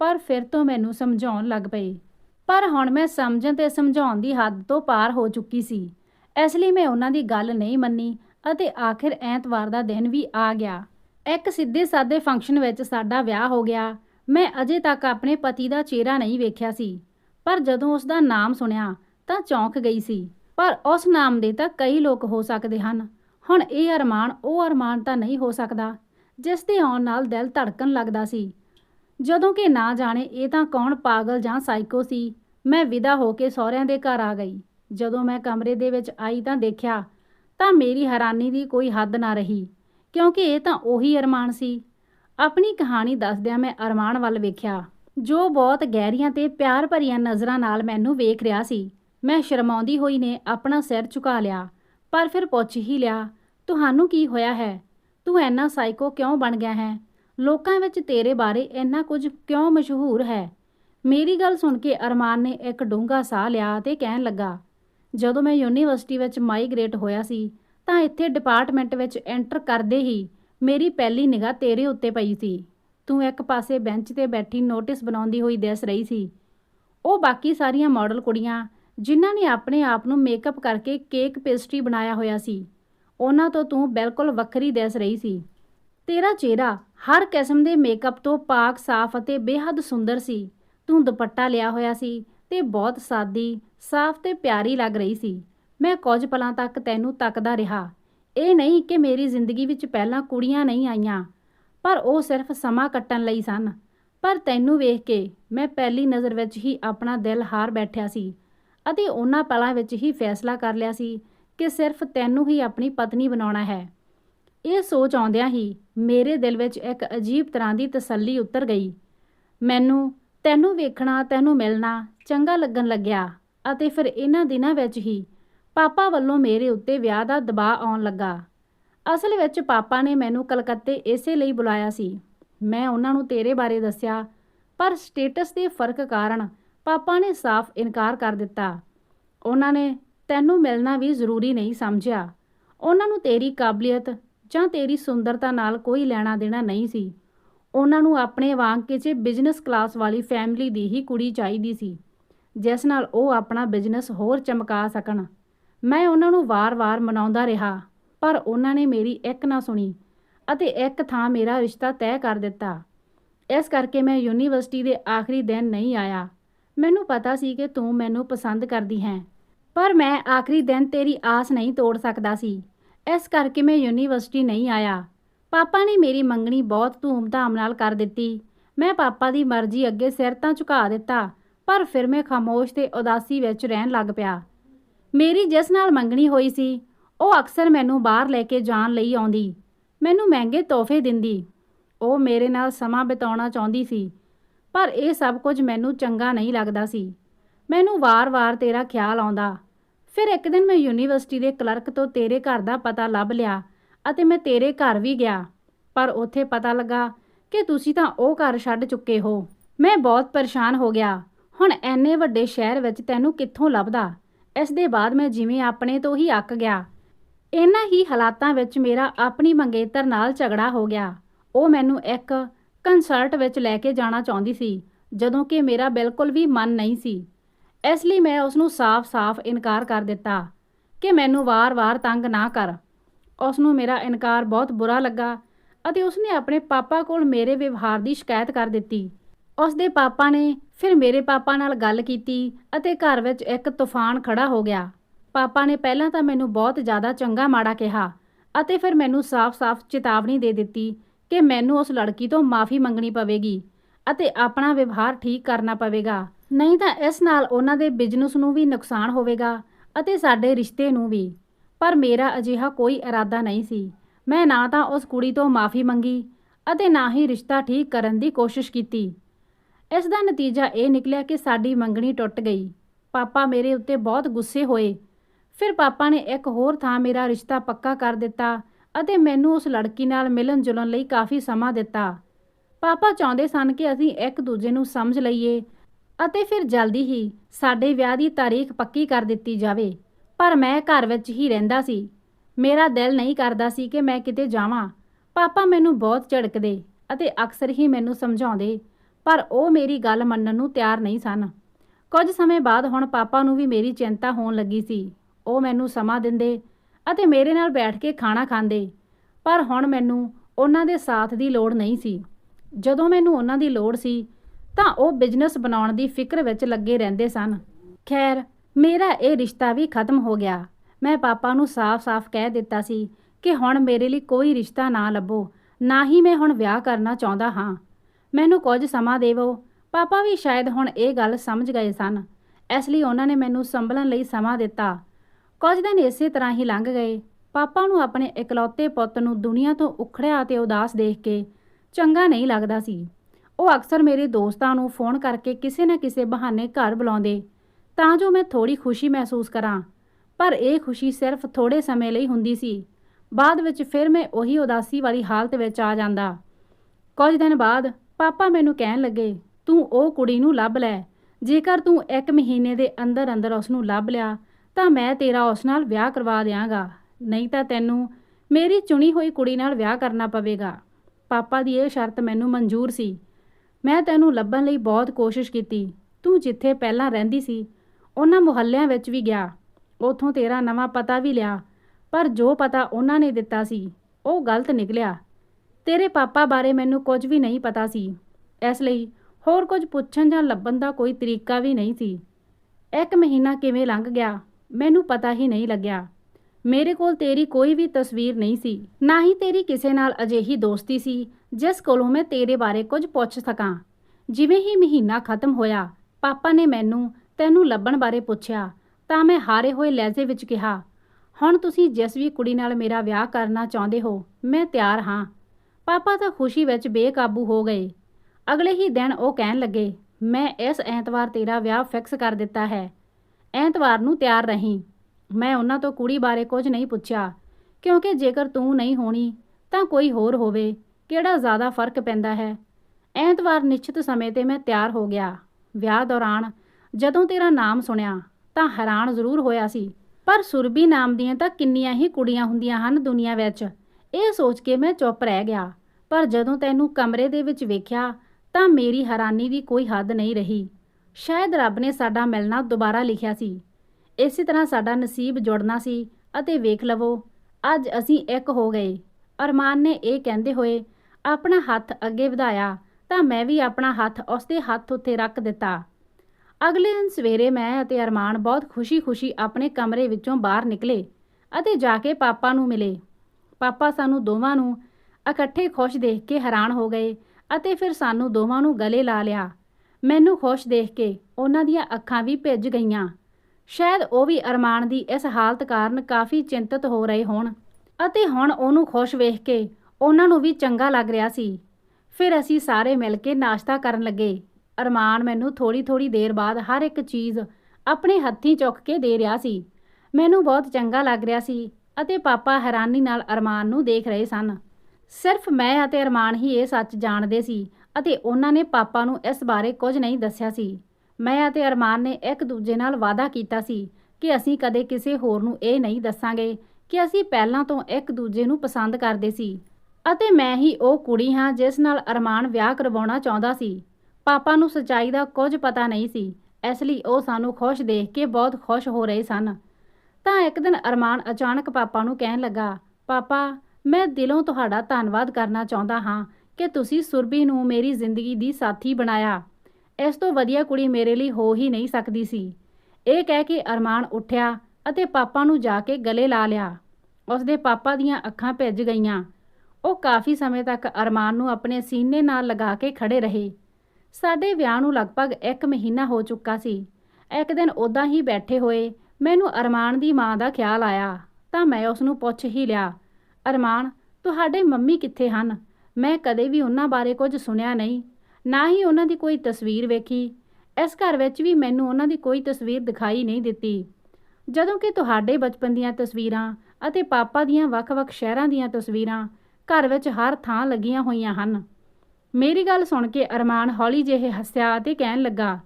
ਪਰ ਫਿਰ ਤੋਂ ਮੈਨੂੰ ਸਮਝਾਉਣ ਲੱਗ ਪਏ। ਪਰ ਹੁਣ ਮੈਂ ਸਮਝਣ ਤੇ ਸਮਝਾਉਣ ਦੀ ਹੱਦ ਤੋਂ ਪਾਰ ਹੋ ਚੁੱਕੀ ਸੀ। ਇਸ ਲਈ ਮੈਂ ਉਹਨਾਂ ਦੀ ਗੱਲ ਨਹੀਂ ਮੰਨੀ ਅਤੇ ਆਖਿਰ ਐਤਵਾਰ ਦਾ ਦਿਨ ਵੀ ਆ ਗਿਆ। ਇੱਕ ਸਿੱਧੇ ਸਾਦੇ ਫੰਕਸ਼ਨ ਵਿੱਚ ਸਾਡਾ ਵਿਆਹ ਹੋ ਗਿਆ ਮੈਂ ਅਜੇ ਤੱਕ ਆਪਣੇ ਪਤੀ ਦਾ ਚਿਹਰਾ ਨਹੀਂ ਵੇਖਿਆ ਸੀ, ਪਰ ਜਦੋਂ ਉਸ ਦਾ ਨਾਮ ਸੁਣਿਆ ਤਾਂ ਚੌਂਕ ਗਈ ਸੀ। ਪਰ ਉਸ ਨਾਮ ਦੇ ਤਾਂ ਕਈ ਲੋਕ ਹੋ ਸਕਦੇ ਹਨ। ਹੁਣ ਇਹ ਅਰਮਾਨ, ਉਹ ਅਰਮਾਨ ਤਾਂ ਨਹੀਂ ਹੋ ਸਕਦਾ, ਜਿਸ ਦੇ ਆਉਣ ਨਾਲ ਦਿਲ ਧੜਕਣ ਲੱਗਦਾ ਸੀ। ਜਦੋਂ ਕਿ ਨਾ ਜਾਣੇ ਇਹ ਤਾਂ ਕੌਣ ਪਾਗਲ ਜਾਂ ਸਾਈਕੋ ਸੀ, ਮੈਂ ਵਿਦਾ ਹੋ ਕੇ ਸਹੁਰਿਆਂ ਦੇ ਘਰ ਆ ਗਈ। ਜਦੋਂ ਮੈਂ ਕਮਰੇ ਦੇ ਵਿੱਚ ਆਈ ਤਾਂ ਦੇਖਿਆ ਤਾਂ ਮੇਰੀ ਹੈਰਾਨੀ ਦੀ ਕੋਈ ਹੱਦ ਨਾ ਰਹੀ, ਕਿਉਂਕਿ ਇਹ ਤਾਂ ਉਹੀ ਅਰਮਾਨ ਸੀ। ਆਪਣੀ ਕਹਾਣੀ ਦੱਸਦਿਆਂ ਮੈਂ ਅਰਮਾਨ ਵੱਲ ਵੇਖਿਆ। ਜੋ ਬਹੁਤ ਗਹਿਰੀਆਂ ਤੇ ਪਿਆਰ ਭਰੀਆਂ ਨਜ਼ਰਾਂ ਨਾਲ ਮੈਨੂੰ ਵੇਖ ਰਿਹਾ ਸੀ, ਮੈਂ ਸ਼ਰਮਾਉਂਦੀ ਹੋਈ ਨੇ ਆਪਣਾ ਸਿਰ ਝੁਕਾ ਲਿਆ, ਪਰ ਫਿਰ ਪੁੱਛ ਹੀ ਲਿਆ, ਤੁਹਾਨੂੰ ਕੀ ਹੋਇਆ ਹੈ? ਤੂੰ ਐਨਾ ਸਾਈਕੋ ਕਿਉਂ ਬਣ ਗਿਆ ਹੈ? ਲੋਕਾਂ ਵਿੱਚ ਤੇਰੇ ਬਾਰੇ ਇੰਨਾ ਕੁਝ ਕਿਉਂ ਮਸ਼ਹੂਰ ਹੈ? ਮੇਰੀ ਗੱਲ ਸੁਣ ਕੇ ਅਰਮਾਨ ਨੇ ਇੱਕ ਡੂੰਘਾ ਸਾਹ ਲਿਆ ਤੇ ਕਹਿਣ ਲੱਗਾ, ਜਦੋਂ ਮੈਂ ਯੂਨੀਵਰਸਿਟੀ ਵਿੱਚ ਮਾਈਗ੍ਰੇਟ ਹੋਇਆ ਸੀ, ਤਾਂ ਇੱਥੇ ਡਿਪਾਰਟਮੈਂਟ ਵਿੱਚ ਐਂਟਰ ਕਰਦੇ ਹੀ ਮੇਰੀ ਪਹਿਲੀ ਨਿਗਾਹ ਤੇਰੇ ਉੱਤੇ ਪਈ ਸੀ। ਤੂੰ ਇੱਕ ਪਾਸੇ ਬੈਂਚ ਤੇ ਬੈਠੀ ਨੋਟਿਸ ਬਣਾਉਂਦੀ ਹੋਈ ਦਿਸ ਰਹੀ ਸੀ। ਉਹ ਬਾਕੀ ਸਾਰੀਆਂ ਮਾਡਲ ਕੁੜੀਆਂ, ਜਿਨ੍ਹਾਂ ਨੇ ਆਪਣੇ ਆਪ ਨੂੰ ਮੇਕਅਪ ਕਰਕੇ ਕੇਕ ਪੇਸਟਰੀ ਬਣਾਇਆ ਹੋਇਆ ਸੀ, ਉਹਨਾਂ ਤੋਂ ਤੂੰ ਬਿਲਕੁਲ ਵੱਖਰੀ ਦਿਸ ਰਹੀ ਸੀ। ਤੇਰਾ ਚਿਹਰਾ ਹਰ ਕਿਸਮ ਦੇ ਮੇਕਅਪ ਤੋਂ ਪਾਕ, ਸਾਫ਼ ਅਤੇ ਬੇਹੱਦ ਸੁੰਦਰ ਸੀ। ਤੂੰ ਦੁਪੱਟਾ ਲਿਆ ਹੋਇਆ ਸੀ ਤੇ ਬਹੁਤ ਸਾਦੀ, ਸਾਫ਼ ਤੇ ਪਿਆਰੀ ਲੱਗ ਰਹੀ ਸੀ। ਮੈਂ ਕੁਝ ਪਲਾਂ ਤੱਕ ਤੈਨੂੰ ਤੱਕਦਾ ਰਿਹਾ। ਇਹ ਨਹੀਂ ਕਿ ਮੇਰੀ ਜ਼ਿੰਦਗੀ ਵਿੱਚ ਪਹਿਲਾਂ ਕੁੜੀਆਂ ਨਹੀਂ ਆਈਆਂ, ਪਰ ਉਹ ਸਿਰਫ ਸਮਾਂ ਕੱਟਣ ਲਈ ਸਨ। ਪਰ ਤੈਨੂੰ ਵੇਖ ਕੇ ਮੈਂ ਪਹਿਲੀ ਨਜ਼ਰ ਵਿੱਚ ਹੀ ਆਪਣਾ ਦਿਲ ਹਾਰ ਬੈਠਿਆ ਸੀ ਅਤੇ ਉਹਨਾਂ ਪਲਾਂ ਵਿੱਚ ਹੀ ਫੈਸਲਾ ਕਰ ਲਿਆ ਸੀ ਕਿ ਸਿਰਫ ਤੈਨੂੰ ਹੀ ਆਪਣੀ ਪਤਨੀ ਬਣਾਉਣਾ ਹੈ। ਇਹ ਸੋਚ ਆਉਂਦਿਆਂ ਹੀ ਮੇਰੇ ਦਿਲ ਵਿੱਚ ਇੱਕ ਅਜੀਬ ਤਰ੍ਹਾਂ ਦੀ ਤਸੱਲੀ ਉਤਰ ਗਈ। ਮੈਨੂੰ ਤੈਨੂੰ ਵੇਖਣਾ, ਤੈਨੂੰ ਮਿਲਣਾ ਚੰਗਾ ਲੱਗਣ ਲੱਗਿਆ ਅਤੇ ਫਿਰ ਇਹਨਾਂ ਦਿਨਾਂ ਵਿੱਚ ਹੀ ਪਾਪਾ ਵੱਲੋਂ ਮੇਰੇ ਉੱਤੇ ਵਿਆਹ ਦਾ ਦਬਾਅ ਆਉਣ ਲੱਗਾ। ਅਸਲ ਵਿੱਚ ਪਾਪਾ ਨੇ ਮੈਨੂੰ ਕਲਕੱਤੇ ਇਸੇ ਲਈ ਬੁਲਾਇਆ ਸੀ। ਮੈਂ ਉਹਨਾਂ ਨੂੰ ਤੇਰੇ ਬਾਰੇ ਦੱਸਿਆ, ਪਰ ਸਟੇਟਸ ਦੇ ਫ਼ਰਕ ਕਾਰਨ ਪਾਪਾ ਨੇ ਸਾਫ਼ ਇਨਕਾਰ ਕਰ ਦਿੱਤਾ। ਉਹਨਾਂ ਨੇ ਤੈਨੂੰ ਮਿਲਣਾ ਵੀ ਜ਼ਰੂਰੀ ਨਹੀਂ ਸਮਝਿਆ। ਉਹਨਾਂ ਨੂੰ ਤੇਰੀ ਕਾਬਲੀਅਤ ਜਾਂ ਤੇਰੀ ਸੁੰਦਰਤਾ ਨਾਲ ਕੋਈ ਲੈਣਾ ਦੇਣਾ ਨਹੀਂ ਸੀ। ਉਹਨਾਂ ਨੂੰ ਆਪਣੇ ਵਾਂਗ ਕਿਸੇ ਬਿਜ਼ਨਸ ਕਲਾਸ ਵਾਲੀ ਫੈਮਿਲੀ ਦੀ ਹੀ ਕੁੜੀ ਚਾਹੀਦੀ ਸੀ, ਜਿਸ ਨਾਲ ਉਹ ਆਪਣਾ ਬਿਜ਼ਨਸ ਹੋਰ ਚਮਕਾ ਸਕਣ। ਮੈਂ ਉਹਨਾਂ ਨੂੰ ਵਾਰ-ਵਾਰ ਮਨਾਉਂਦਾ ਰਿਹਾ, ਪਰ ਉਹਨਾਂ ਨੇ ਮੇਰੀ ਇੱਕ ਨਾ ਸੁਣੀ ਅਤੇ ਇੱਕ ਥਾਂ ਮੇਰਾ ਰਿਸ਼ਤਾ ਤੈਅ ਕਰ ਦਿੱਤਾ। ਇਸ ਕਰਕੇ ਮੈਂ ਯੂਨੀਵਰਸਿਟੀ ਦੇ ਆਖਰੀ ਦਿਨ ਨਹੀਂ ਆਇਆ। ਮੈਨੂੰ ਪਤਾ ਸੀ ਕਿ ਤੂੰ ਮੈਨੂੰ ਪਸੰਦ ਕਰਦੀ ਹੈ, ਪਰ ਮੈਂ ਆਖਰੀ ਦਿਨ ਤੇਰੀ ਆਸ ਨਹੀਂ ਤੋੜ ਸਕਦਾ ਸੀ। ਇਸ ਕਰਕੇ ਮੈਂ ਯੂਨੀਵਰਸਿਟੀ ਨਹੀਂ ਆਇਆ। ਪਾਪਾ ਨੇ ਮੇਰੀ ਮੰਗਣੀ ਬਹੁਤ ਧੂਮ-ਧਾਮ ਨਾਲ ਕਰ ਦਿੱਤੀ। ਮੈਂ ਪਾਪਾ ਦੀ ਮਰਜ਼ੀ ਅੱਗੇ ਸਿਰ ਤਾਂ ਝੁਕਾ ਦਿੱਤਾ, ਪਰ ਫਿਰ ਮੈਂ ਖਾਮੋਸ਼ ਤੇ ਉਦਾਸੀ ਵਿੱਚ ਰਹਿਣ ਲੱਗ ਪਿਆ। ਮੇਰੀ ਜਿਸ ਨਾਲ ਮੰਗਣੀ ਹੋਈ ਸੀ, ਉਹ ਅਕਸਰ ਮੈਨੂੰ ਬਾਹਰ ਲੈ ਕੇ ਜਾਣ ਲਈ ਆਉਂਦੀ। ਮੈਨੂੰ ਮਹਿੰਗੇ ਤੋਹਫੇ ਦਿੰਦੀ। ਉਹ ਮੇਰੇ ਨਾਲ ਸਮਾਂ ਬਿਤਾਉਣਾ ਚਾਹੁੰਦੀ ਸੀ, ਪਰ ਇਹ ਸਭ ਕੁਝ ਮੈਨੂੰ ਚੰਗਾ ਨਹੀਂ ਲੱਗਦਾ ਸੀ। ਮੈਨੂੰ ਵਾਰ-ਵਾਰ ਤੇਰਾ ਖਿਆਲ ਆਉਂਦਾ। ਫਿਰ ਇੱਕ ਦਿਨ ਮੈਂ ਯੂਨੀਵਰਸਿਟੀ ਦੇ ਕਲਰਕ ਤੋਂ ਤੇਰੇ ਘਰ ਦਾ ਪਤਾ ਲੱਭ ਲਿਆ ਅਤੇ ਮੈਂ ਤੇਰੇ ਘਰ ਵੀ ਗਿਆ। ਪਰ ਉੱਥੇ ਪਤਾ ਲੱਗਾ ਕਿ ਤੁਸੀਂ ਤਾਂ ਉਹ ਘਰ ਛੱਡ ਚੁੱਕੇ ਹੋ। ਮੈਂ ਬਹੁਤ ਪਰੇਸ਼ਾਨ ਹੋ ਗਿਆ। ਹੁਣ ਐਨੇ ਵੱਡੇ ਸ਼ਹਿਰ ਵਿੱਚ ਤੈਨੂੰ ਕਿੱਥੋਂ ਲੱਭਦਾ? ਇਸ ਦੇ ਬਾਅਦ ਮੈਂ ਜਿਵੇਂ ਆਪਣੇ ਤੋਂ ਹੀ ਅੱਕ ਗਿਆ। ਇਹਨਾਂ ਹੀ ਹਾਲਾਤਾਂ ਵਿੱਚ ਮੇਰਾ ਆਪਣੀ ਮੰਗੇਤਰ ਨਾਲ ਝਗੜਾ ਹੋ ਗਿਆ। ਉਹ ਮੈਨੂੰ ਇੱਕ ਕੰਸਰਟ ਵਿੱਚ ਲੈ ਕੇ ਜਾਣਾ ਚਾਹੁੰਦੀ ਸੀ, ਜਦੋਂ ਕਿ ਮੇਰਾ ਬਿਲਕੁਲ ਵੀ ਮਨ ਨਹੀਂ ਸੀ। ਇਸ ਲਈ ਮੈਂ ਉਸ ਨੂੰ ਸਾਫ਼-ਸਾਫ਼ ਇਨਕਾਰ ਕਰ ਦਿੱਤਾ ਕਿ ਮੈਨੂੰ ਵਾਰ-ਵਾਰ ਤੰਗ ਨਾ ਕਰ। ਉਸ ਨੂੰ ਮੇਰਾ ਇਨਕਾਰ ਬਹੁਤ ਬੁਰਾ ਲੱਗਾ ਅਤੇ ਉਸਨੇ ਆਪਣੇ ਪਾਪਾ ਕੋਲ ਮੇਰੇ ਵਿਵਹਾਰ ਦੀ ਸ਼ਿਕਾਇਤ ਕਰ ਦਿੱਤੀ। ਉਸ ਦੇ ਪਾਪਾ ਨੇ ਫਿਰ ਮੇਰੇ ਪਾਪਾ ਨਾਲ ਗੱਲ ਕੀਤੀ ਅਤੇ ਘਰ ਵਿੱਚ ਇੱਕ ਤੂਫਾਨ ਖੜਾ ਹੋ ਗਿਆ। ਪਾਪਾ ਨੇ ਪਹਿਲਾਂ ਤਾਂ ਮੈਨੂੰ ਬਹੁਤ ਜ਼ਿਆਦਾ ਚੰਗਾ ਮਾੜਾ ਕਿਹਾ ਅਤੇ ਫਿਰ ਮੈਨੂੰ ਸਾਫ਼-ਸਾਫ਼ ਚੇਤਾਵਨੀ ਦੇ ਦਿੱਤੀ ਕਿ ਮੈਨੂੰ ਉਸ ਲੜਕੀ ਤੋਂ ਮਾਫੀ ਮੰਗਣੀ ਪਵੇਗੀ ਅਤੇ ਆਪਣਾ ਵਿਵਹਾਰ ਠੀਕ ਕਰਨਾ ਪਵੇਗਾ। ਨਹੀਂ ਤਾਂ ਇਸ ਨਾਲ ਉਹਨਾਂ ਦੇ ਬਿਜ਼ਨਸ ਨੂੰ ਵੀ ਨੁਕਸਾਨ ਹੋਵੇਗਾ ਅਤੇ ਸਾਡੇ ਰਿਸ਼ਤੇ ਨੂੰ ਵੀ। ਪਰ ਮੇਰਾ ਅਜਿਹਾ ਕੋਈ ਇਰਾਦਾ ਨਹੀਂ ਸੀ। ਮੈਂ ਨਾ ਤਾਂ ਉਸ ਕੁੜੀ ਤੋਂ ਮਾਫੀ ਮੰਗੀ ਅਤੇ ਨਾ ਹੀ ਰਿਸ਼ਤਾ ਠੀਕ ਕਰਨ ਦੀ ਕੋਸ਼ਿਸ਼ ਕੀਤੀ। ਇਸ ਦਾ ਨਤੀਜਾ ਇਹ ਨਿਕਲਿਆ ਕਿ ਸਾਡੀ ਮੰਗਣੀ ਟੁੱਟ ਗਈ। ਪਾਪਾ ਮੇਰੇ ਉੱਤੇ ਬਹੁਤ ਗੁੱਸੇ ਹੋਏ। ਫਿਰ ਪਾਪਾ ਨੇ ਇੱਕ ਹੋਰ ਥਾਂ ਮੇਰਾ ਰਿਸ਼ਤਾ ਪੱਕਾ ਕਰ ਦਿੱਤਾ ਅਤੇ ਮੈਨੂੰ ਉਸ ਲੜਕੀ ਨਾਲ ਮਿਲਣ ਜੁਲਣ ਲਈ ਕਾਫੀ ਸਮਾਂ ਦਿੱਤਾ। ਪਾਪਾ ਚਾਹੁੰਦੇ ਸਨ ਕਿ ਅਸੀਂ ਇੱਕ ਦੂਜੇ ਨੂੰ ਸਮਝ ਲਈਏ ਅਤੇ ਫਿਰ ਜਲਦੀ ਹੀ ਸਾਡੇ ਵਿਆਹ ਦੀ ਤਾਰੀਖ ਪੱਕੀ ਕਰ ਦਿੱਤੀ ਜਾਵੇ। ਪਰ ਮੈਂ ਘਰ ਵਿੱਚ ਹੀ ਰਹਿੰਦਾ ਸੀ। ਮੇਰਾ ਦਿਲ ਨਹੀਂ ਕਰਦਾ ਸੀ ਕਿ ਮੈਂ ਕਿਤੇ ਜਾਵਾਂ। ਪਾਪਾ ਮੈਨੂੰ ਬਹੁਤ ਝਿੜਕਦੇ ਅਤੇ ਅਕਸਰ ਹੀ ਮੈਨੂੰ ਸਮਝਾਉਂਦੇ ਪਰ ਉਹ ਮੇਰੀ ਗੱਲ ਮੰਨਣ ਨੂੰ ਤਿਆਰ ਨਹੀਂ ਸਨ। ਕੁਝ ਸਮੇਂ ਬਾਅਦ ਹੁਣ ਪਾਪਾ ਨੂੰ ਵੀ ਮੇਰੀ ਚਿੰਤਾ ਹੋਣ ਲੱਗੀ ਸੀ। ਉਹ ਮੈਨੂੰ ਸਮਾਂ ਦਿੰਦੇ ਅਤੇ ਮੇਰੇ ਨਾਲ ਬੈਠ ਕੇ ਖਾਣਾ ਖਾਂਦੇ। ਪਰ ਹੁਣ ਮੈਨੂੰ ਉਹਨਾਂ ਦੇ ਸਾਥ ਦੀ ਲੋੜ ਨਹੀਂ ਸੀ। ਜਦੋਂ ਮੈਨੂੰ ਉਹਨਾਂ ਦੀ ਲੋੜ ਸੀ, ਤਾਂ ਉਹ ਬਿਜ਼ਨਸ ਬਣਾਉਣ ਦੀ ਫਿਕਰ ਵਿੱਚ ਲੱਗੇ ਰਹਿੰਦੇ ਸਨ। ਖੈਰ, ਮੇਰਾ ਇਹ ਰਿਸ਼ਤਾ ਵੀ ਖਤਮ ਹੋ ਗਿਆ। ਮੈਂ ਪਾਪਾ ਨੂੰ ਸਾਫ਼-ਸਾਫ਼ ਕਹਿ ਦਿੱਤਾ ਸੀ ਕਿ ਹੁਣ ਮੇਰੇ ਲਈ ਕੋਈ ਰਿਸ਼ਤਾ ਨਾ ਲੱਭੋ, ਨਾ ਹੀ ਮੈਂ ਹੁਣ ਵਿਆਹ ਕਰਨਾ ਚਾਹੁੰਦਾ ਹਾਂ। ਮੈਨੂੰ ਕੁਝ ਸਮਾਂ ਦੇਵੋ। ਪਾਪਾ ਵੀ ਸ਼ਾਇਦ ਹੁਣ ਇਹ ਗੱਲ ਸਮਝ ਗਏ ਸਨ। ਇਸ ਲਈ ਉਹਨਾਂ ਨੇ ਮੈਨੂੰ ਸੰਭਲਣ ਲਈ ਸਮਾਂ ਦਿੱਤਾ। ਕੁਝ ਦਿਨ ਇਸੇ ਤਰ੍ਹਾਂ ਹੀ ਲੰਘ ਗਏ। ਪਾਪਾ ਨੂੰ ਆਪਣੇ ਇਕਲੌਤੇ ਪੁੱਤ ਨੂੰ ਦੁਨੀਆ ਤੋਂ ਉਖੜਿਆ ਅਤੇ ਉਦਾਸ ਦੇਖ ਕੇ ਚੰਗਾ ਨਹੀਂ ਲੱਗਦਾ ਸੀ। ਉਹ ਅਕਸਰ ਮੇਰੇ ਦੋਸਤਾਂ ਨੂੰ ਫੋਨ ਕਰਕੇ ਕਿਸੇ ਨਾ ਕਿਸੇ ਬਹਾਨੇ ਘਰ ਬੁਲਾਉਂਦੇ। ਤਾਂ ਜੋ ਮੈਂ ਥੋੜੀ ਖੁਸ਼ੀ ਮਹਿਸੂਸ ਕਰਾਂ। ਪਰ ਇਹ ਖੁਸ਼ੀ ਸਿਰਫ ਥੋੜੇ ਸਮੇਂ ਲਈ ਹੁੰਦੀ ਸੀ। ਬਾਅਦ ਵਿੱਚ ਫਿਰ ਮੈਂ ਉਹੀ ਉਦਾਸੀ ਵਾਲੀ ਹਾਲਤ ਵਿੱਚ ਆ ਜਾਂਦਾ। ਕੁਝ ਦਿਨ ਬਾਅਦ ਪਾਪਾ ਮੈਨੂੰ ਕਹਿਣ ਲੱਗੇ, ਤੂੰ ਉਹ ਕੁੜੀ ਨੂੰ ਲੱਭ ਲੈ। ਜੇਕਰ ਤੂੰ 1 ਮਹੀਨੇ ਦੇ ਅੰਦਰ ਅੰਦਰ ਉਸ ਨੂੰ ਲੱਭ ਲਿਆ, ਤਾਂ ਮੈਂ ਤੇਰਾ ਉਸ ਨਾਲ ਵਿਆਹ ਕਰਵਾ ਦਿਆਂਗਾ। ਨਹੀਂ ਤਾਂ ਤੈਨੂੰ ਮੇਰੀ ਚੁਣੀ ਹੋਈ ਕੁੜੀ ਨਾਲ ਵਿਆਹ ਕਰਨਾ ਪਵੇਗਾ। ਪਾਪਾ ਦੀ ਇਹ ਸ਼ਰਤ ਮੈਨੂੰ ਮਨਜ਼ੂਰ ਸੀ। ਮੈਂ ਤੈਨੂੰ ਲੱਭਣ ਲਈ ਬਹੁਤ ਕੋਸ਼ਿਸ਼ ਕੀਤੀ। ਤੂੰ ਜਿੱਥੇ ਪਹਿਲਾਂ ਰਹਿੰਦੀ ਸੀ, ਉਹਨਾਂ ਮੁਹੱਲਿਆਂ ਵਿੱਚ ਵੀ ਗਿਆ। ਉਥੋਂ ਤੇਰਾ ਨਵਾਂ ਪਤਾ ਵੀ ਲਿਆ, ਪਰ ਜੋ ਪਤਾ ਉਹਨਾਂ ਨੇ ਦਿੱਤਾ ਸੀ, ਉਹ ਗਲਤ ਨਿਕਲਿਆ। ਤੇਰੇ ਪਾਪਾ ਬਾਰੇ ਮੈਨੂੰ ਕੁਝ ਵੀ ਨਹੀਂ ਪਤਾ ਸੀ। ਇਸ ਲਈ ਹੋਰ ਕੁਝ ਪੁੱਛਣ ਜਾਂ ਲੱਭਣ ਦਾ ਕੋਈ ਤਰੀਕਾ ਵੀ ਨਹੀਂ ਸੀ। ਇੱਕ ਮਹੀਨਾ ਕਿਵੇਂ ਲੰਘ ਗਿਆ, ਮੈਨੂੰ ਪਤਾ ਹੀ ਨਹੀਂ ਲੱਗਿਆ। ਮੇਰੇ ਕੋਲ ਤੇਰੀ ਕੋਈ ਵੀ ਤਸਵੀਰ ਨਹੀਂ ਸੀ। ਨਾ ਹੀ ਤੇਰੀ ਕਿਸੇ ਨਾਲ ਅਜਿਹੀ ਦੋਸਤੀ ਸੀ, ਜਿਸ ਕੋਲੋਂ ਮੈਂ ਤੇਰੇ ਬਾਰੇ ਕੁਝ ਪੁੱਛ ਸਕਾਂ। ਜਿਵੇਂ ਹੀ ਮਹੀਨਾ ਖਤਮ ਹੋਇਆ, ਪਾਪਾ ਨੇ ਮੈਨੂੰ ਤੈਨੂੰ ਲੱਭਣ ਬਾਰੇ ਪੁੱਛਿਆ, ਤਾਂ ਮੈਂ ਹਾਰੇ ਹੋਏ ਲਹਿਜੇ ਵਿੱਚ ਕਿਹਾ, ਹੁਣ ਤੁਸੀਂ ਜਿਸ ਵੀ ਕੁੜੀ ਨਾਲ ਮੇਰਾ ਵਿਆਹ ਕਰਨਾ ਚਾਹੁੰਦੇ ਹੋ, ਮੈਂ ਤਿਆਰ ਹਾਂ। ਪਾਪਾ ਤਾਂ ਖੁਸ਼ੀ ਵਿੱਚ ਬੇਕਾਬੂ ਹੋ ਗਏ। ਅਗਲੇ ਹੀ ਦਿਨ ਉਹ ਕਹਿਣ ਲੱਗੇ, ਮੈਂ ਇਸ ਐਤਵਾਰ ਤੇਰਾ ਵਿਆਹ ਫਿਕਸ ਕਰ ਦਿੱਤਾ ਹੈ। ਐਤਵਾਰ ਨੂੰ ਤਿਆਰ ਰਹੀਂ। ਮੈਂ ਉਹਨਾਂ ਤੋਂ ਕੁੜੀ ਬਾਰੇ ਕੁਝ ਨਹੀਂ ਪੁੱਛਿਆ। ਕਿਉਂਕਿ ਜੇਕਰ ਤੂੰ ਨਹੀਂ ਹੋਣੀ, ਤਾਂ ਕੋਈ ਹੋਰ ਹੋਵੇ। ਕਿਹੜਾ ਜ਼ਿਆਦਾ ਫ਼ਰਕ ਪੈਂਦਾ ਹੈ? ਐਤਵਾਰ ਨਿਸ਼ਚਿਤ ਸਮੇਂ ਤੇ ਮੈਂ ਤਿਆਰ ਹੋ ਗਿਆ। ਵਿਆਹ ਦੌਰਾਨ ਜਦੋਂ ਤੇਰਾ ਨਾਮ ਸੁਣਿਆ, ਤਾਂ ਹੈਰਾਨ ਜ਼ਰੂਰ ਹੋਇਆ ਸੀ। ਪਰ ਸੁਰਬੀ ਨਾਮ ਦੀਆਂ ਤਾਂ ਕਿੰਨੀਆਂ ਹੀ ਕੁੜੀਆਂ ਹੁੰਦੀਆਂ ਹਨ ਦੁਨੀਆ ਵਿੱਚ। ਇਹ ਸੋਚ ਕੇ ਮੈਂ ਚੁੱਪ ਰਹਿ ਗਿਆ। ਪਰ ਜਦੋਂ ਤੈਨੂੰ ਕਮਰੇ ਦੇ ਵਿੱਚ ਵੇਖਿਆ ਤਾਂ ਮੇਰੀ ਹੈਰਾਨੀ ਦੀ ਕੋਈ ਹੱਦ ਨਹੀਂ ਰਹੀ। ਸ਼ਾਇਦ ਰੱਬ ਨੇ ਸਾਡਾ ਮਿਲਣਾ ਦੁਬਾਰਾ ਲਿਖਿਆ ਸੀ। ਇਸੇ ਤਰ੍ਹਾਂ ਸਾਡਾ ਨਸੀਬ ਜੁੜਨਾ ਸੀ ਅਤੇ ਵੇਖ ਲਵੋ, ਅੱਜ ਅਸੀਂ ਇੱਕ ਹੋ ਗਏ। ਅਰਮਾਨ ਨੇ ਇਹ ਕਹਿੰਦੇ ਹੋਏ ਆਪਣਾ ਹੱਥ ਅੱਗੇ ਵਧਾਇਆ ਤਾਂ ਮੈਂ ਵੀ ਆਪਣਾ ਹੱਥ ਉਸਦੇ ਹੱਥ ਉੱਤੇ ਰੱਖ ਦਿੱਤਾ। ਅਗਲੇ ਦਿਨ ਸਵੇਰੇ ਮੈਂ ਅਤੇ ਅਰਮਾਨ ਬਹੁਤ ਖੁਸ਼ੀ-ਖੁਸ਼ੀ ਆਪਣੇ ਕਮਰੇ ਵਿੱਚੋਂ ਬਾਹਰ ਨਿਕਲੇ ਅਤੇ ਜਾ ਕੇ ਪਾਪਾ ਨੂੰ ਮਿਲੇ। ਪਾਪਾ ਸਾਨੂੰ ਦੋਵਾਂ ਨੂੰ ਇਕੱਠੇ ਖੁਸ਼ ਦੇਖ ਕੇ ਹੈਰਾਨ ਹੋ ਗਏ ਅਤੇ ਫਿਰ ਸਾਨੂੰ ਦੋਵਾਂ ਨੂੰ ਗਲੇ ਲਾ ਲਿਆ। ਮੈਨੂੰ ਖੁਸ਼ ਦੇਖ ਕੇ ਉਹਨਾਂ ਦੀਆਂ ਅੱਖਾਂ ਵੀ ਭਿੱਜ ਗਈਆਂ। ਸ਼ਾਇਦ ਉਹ ਵੀ ਅਰਮਾਨ ਦੀ ਇਸ ਹਾਲਤ ਕਾਰਨ ਕਾਫੀ ਚਿੰਤਤ ਹੋ ਰਹੇ ਹੋਣ ਅਤੇ ਹੁਣ ਉਹਨੂੰ ਖੁਸ਼ ਵੇਖ ਕੇ ਉਹਨਾਂ ਨੂੰ ਵੀ ਚੰਗਾ ਲੱਗ ਰਿਹਾ ਸੀ। ਫਿਰ ਅਸੀਂ ਸਾਰੇ ਮਿਲ ਕੇ ਨਾਸ਼ਤਾ ਕਰਨ ਲੱਗੇ। ਅਰਮਾਨ ਮੈਨੂੰ ਥੋੜੀ-ਥੋੜੀ ਦੇਰ ਬਾਅਦ ਹਰ ਇੱਕ ਚੀਜ਼ ਆਪਣੇ ਹੱਥੀਂ ਚੁੱਕ ਕੇ ਦੇ ਰਿਹਾ ਸੀ। ਮੈਨੂੰ ਬਹੁਤ ਚੰਗਾ ਲੱਗ ਰਿਹਾ ਸੀ ਅਤੇ ਪਾਪਾ ਹੈਰਾਨੀ ਨਾਲ ਅਰਮਾਨ ਨੂੰ ਦੇਖ ਰਹੇ ਸਨ। ਸਿਰਫ ਮੈਂ ਅਤੇ ਅਰਮਾਨ ਹੀ ਇਹ ਸੱਚ ਜਾਣਦੇ ਸੀ ਅਤੇ ਉਹਨਾਂ ਨੇ ਪਾਪਾ ਨੂੰ ਇਸ ਬਾਰੇ ਕੁਝ ਨਹੀਂ ਦੱਸਿਆ ਸੀ। ਮੈਂ ਅਤੇ ਅਰਮਾਨ ਨੇ ਇੱਕ ਦੂਜੇ ਨਾਲ ਵਾਅਦਾ ਕੀਤਾ ਸੀ ਕਿ ਅਸੀਂ ਕਦੇ ਕਿਸੇ ਹੋਰ ਨੂੰ ਇਹ ਨਹੀਂ ਦੱਸਾਂਗੇ ਕਿ ਅਸੀਂ ਪਹਿਲਾਂ ਤੋਂ ਇੱਕ ਦੂਜੇ ਨੂੰ ਪਸੰਦ ਕਰਦੇ ਸੀ ਅਤੇ ਮੈਂ ਹੀ ਉਹ ਕੁੜੀ ਹਾਂ ਜਿਸ ਨਾਲ ਅਰਮਾਨ ਵਿਆਹ ਕਰਵਾਉਣਾ ਚਾਹੁੰਦਾ ਸੀ। ਪਾਪਾ ਨੂੰ ਸੱਚਾਈ ਦਾ ਕੁਝ ਪਤਾ ਨਹੀਂ ਸੀ, ਇਸ ਲਈ ਉਹ ਸਾਨੂੰ ਖੁਸ਼ ਦੇਖ ਕੇ ਬਹੁਤ ਖੁਸ਼ ਹੋ ਰਹੇ ਸਨ। ਤਾਂ ਇੱਕ ਦਿਨ ਅਰਮਾਨ ਅਚਾਨਕ ਪਾਪਾ ਨੂੰ ਕਹਿਣ ਲੱਗਾ, ਪਾਪਾ ਮੈਂ ਦਿਲੋਂ ਤੁਹਾਡਾ ਧੰਨਵਾਦ ਕਰਨਾ ਚਾਹੁੰਦਾ ਹਾਂ ਕਿ ਤੁਸੀਂ ਸੁਰਬੀ ਨੂੰ ਮੇਰੀ ਜ਼ਿੰਦਗੀ ਦੀ ਸਾਥੀ ਬਣਾਇਆ। ਇਸ ਤੋਂ ਵਧੀਆ ਕੁੜੀ ਮੇਰੇ ਲਈ ਹੋ ਹੀ ਨਹੀਂ ਸਕਦੀ ਸੀ। ਇਹ ਕਹਿ ਕੇ ਅਰਮਾਨ ਉੱਠਿਆ ਅਤੇ ਪਾਪਾ ਨੂੰ ਜਾ ਕੇ ਗਲੇ ਲਾ ਲਿਆ। ਉਸਦੇ ਪਾਪਾ ਦੀਆਂ ਅੱਖਾਂ ਭਿੱਜ ਗਈਆਂ। ਉਹ ਕਾਫੀ ਸਮੇਂ ਤੱਕ ਅਰਮਾਨ ਨੂੰ ਆਪਣੇ ਸੀਨੇ ਨਾਲ ਲਗਾ ਕੇ ਖੜੇ ਰਹੇ। ਸਾਡੇ ਵਿਆਹ ਨੂੰ ਲਗਭਗ 1 ਮਹੀਨਾ ਹੋ ਚੁੱਕਾ ਸੀ। ਇੱਕ ਦਿਨ ਉਦਾਂ ਹੀ ਬੈਠੇ ਹੋਏ ਮੈਨੂੰ ਅਰਮਾਨ ਦੀ ਮਾਂ ਦਾ ਖਿਆਲ ਆਇਆ ਤਾਂ ਮੈਂ ਉਸ ਨੂੰ ਪੁੱਛ ਹੀ ਲਿਆ ਅਰਮਾਨ, ਤੁਹਾਡੇ ਮੰਮੀ ਕਿੱਥੇ ਹਨ? ਮੈਂ ਕਦੇ ਵੀ ਉਹਨਾਂ ਬਾਰੇ ਕੁਝ ਸੁਣਿਆ ਨਹੀਂ, ਨਾ ਹੀ ਉਹਨਾਂ ਦੀ ਕੋਈ ਤਸਵੀਰ ਵੇਖੀ। ਇਸ ਘਰ ਵਿੱਚ ਵੀ ਮੈਨੂੰ ਉਹਨਾਂ ਦੀ ਕੋਈ ਤਸਵੀਰ ਦਿਖਾਈ ਨਹੀਂ ਦਿੱਤੀ। ਜਦੋਂ ਕਿ ਤੁਹਾਡੇ ਬਚਪਨ ਦੀਆਂ ਤਸਵੀਰਾਂ ਅਤੇ ਪਾਪਾ ਦੀਆਂ ਵੱਖ-ਵੱਖ ਸ਼ਹਿਰਾਂ ਦੀਆਂ ਤਸਵੀਰਾਂ ਘਰ ਵਿੱਚ ਹਰ ਥਾਂ ਲੱਗੀਆਂ ਹੋਈਆਂ ਹਨ। ਮੇਰੀ ਗੱਲ ਸੁਣ ਕੇ ਅਰਮਾਨ ਹੌਲੀ ਜਿਹੇ ਹੱਸਿਆ ਅਤੇ ਕਹਿਣ ਲੱਗਾ,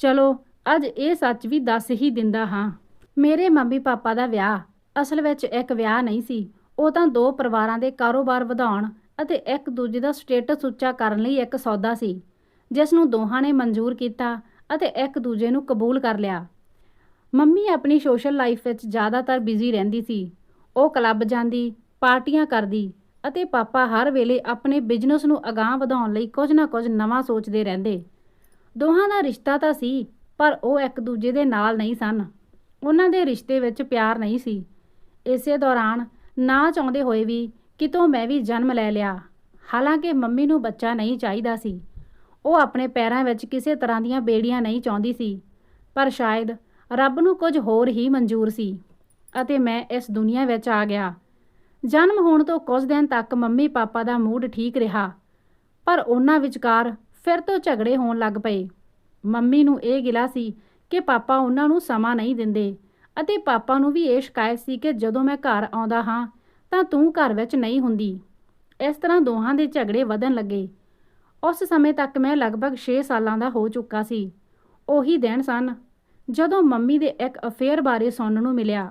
ਚਲੋ, ਅੱਜ ਇਹ ਸੱਚ ਵੀ ਦੱਸ ਹੀ ਦਿੰਦਾ ਹਾਂ। ਮੇਰੇ ਮੰਮੀ ਪਾਪਾ ਦਾ ਵਿਆਹ, ਅਸਲ ਵਿੱਚ ਇੱਕ ਵਿਆਹ ਨਹੀਂ ਸੀ ਉਹ ਤਾਂ ਦੋ ਪਰਿਵਾਰਾਂ ਦੇ ਕਾਰੋਬਾਰ ਵਧਾਉਣ ਅਤੇ ਇੱਕ ਦੂਜੇ ਦਾ ਸਟੇਟਸ ਉੱਚਾ ਕਰਨ ਲਈ ਇੱਕ ਸੌਦਾ ਸੀ, ਜਿਸ ਨੂੰ ਦੋਹਾਂ ਨੇ ਮਨਜ਼ੂਰ ਕੀਤਾ ਅਤੇ ਇੱਕ ਦੂਜੇ ਨੂੰ ਕਬੂਲ ਕਰ ਲਿਆ। ਮੰਮੀ ਆਪਣੀ ਸੋਸ਼ਲ ਲਾਈਫ ਵਿੱਚ ਜ਼ਿਆਦਾਤਰ ਬਿਜ਼ੀ ਰਹਿੰਦੀ ਸੀ। ਉਹ ਕਲੱਬ ਜਾਂਦੀ, ਪਾਰਟੀਆਂ ਕਰਦੀ ਅਤੇ ਪਾਪਾ ਹਰ ਵੇਲੇ ਆਪਣੇ ਬਿਜ਼ਨਸ ਨੂੰ ਅਗਾਂਹ ਵਧਾਉਣ ਲਈ ਕੁਝ ਨਾ ਕੁਝ ਨਵਾਂ ਸੋਚਦੇ ਰਹਿੰਦੇ। ਦੋਹਾਂ ਦਾ ਰਿਸ਼ਤਾ ਤਾਂ ਸੀ, ਪਰ ਉਹ ਇੱਕ ਦੂਜੇ ਦੇ ਨਾਲ ਨਹੀਂ ਸਨ। ਉਹਨਾਂ ਦੇ ਰਿਸ਼ਤੇ ਵਿੱਚ ਪਿਆਰ ਨਹੀਂ ਸੀ। ਇਸੇ ਦੌਰਾਨ ਨਾ ਚਾਹੁੰਦੇ ਹੋਏ ਵੀ ਕਿਤੋਂ ਮੈਂ ਵੀ ਜਨਮ ਲੈ ਲਿਆ। ਹਾਲਾਂਕਿ ਮੰਮੀ ਨੂੰ ਬੱਚਾ ਨਹੀਂ ਚਾਹੀਦਾ ਸੀ। ਉਹ ਆਪਣੇ ਪੈਰਾਂ ਵਿੱਚ ਕਿਸੇ ਤਰ੍ਹਾਂ ਦੀਆਂ ਬੇੜੀਆਂ ਨਹੀਂ ਚਾਹੁੰਦੀ ਸੀ, ਪਰ ਸ਼ਾਇਦ ਰੱਬ ਨੂੰ ਕੁਝ ਹੋਰ ਹੀ ਮਨਜ਼ੂਰ ਸੀ ਅਤੇ ਮੈਂ ਇਸ ਦੁਨੀਆ ਵਿੱਚ ਆ ਗਿਆ। ਜਨਮ ਹੋਣ ਤੋਂ ਕੁਝ ਦਿਨ ਤੱਕ ਮੰਮੀ ਪਾਪਾ ਦਾ ਮੂਡ ਠੀਕ ਰਿਹਾ, ਪਰ ਉਹਨਾਂ ਵਿਚਕਾਰ ਫਿਰ ਤੋਂ ਝਗੜੇ ਹੋਣ ਲੱਗ ਪਏ। ਮੰਮੀ ਨੂੰ ਇਹ ਗਿਲਾ ਸੀ ਕਿ ਪਾਪਾ ਉਹਨਾਂ ਨੂੰ ਸਮਾਂ ਨਹੀਂ ਦਿੰਦੇ। ਅਤੇ ਪਾਪਾ ਨੂੰ ਵੀ ਇਹ ਸ਼ਿਕਾਇਤ ਸੀ ਕਿ ਜਦੋਂ ਮੈਂ ਘਰ ਆਉਂਦਾ ਹਾਂ ਤਾਂ ਤੂੰ ਘਰ ਵਿੱਚ ਨਹੀਂ ਹੁੰਦੀ। ਇਸ ਤਰ੍ਹਾਂ ਦੋਹਾਂ ਦੇ ਝਗੜੇ ਵਧਣ ਲੱਗੇ। ਉਸ ਸਮੇਂ ਤੱਕ ਮੈਂ ਲਗਭਗ 6 ਸਾਲਾਂ ਦਾ ਹੋ ਚੁੱਕਾ ਸੀ। ਉਹੀ ਦਿਨ ਸਨ ਜਦੋਂ ਮੰਮੀ ਦੇ ਇੱਕ ਅਫੇਅਰ ਬਾਰੇ ਸੁਣਨ ਨੂੰ ਮਿਲਿਆ।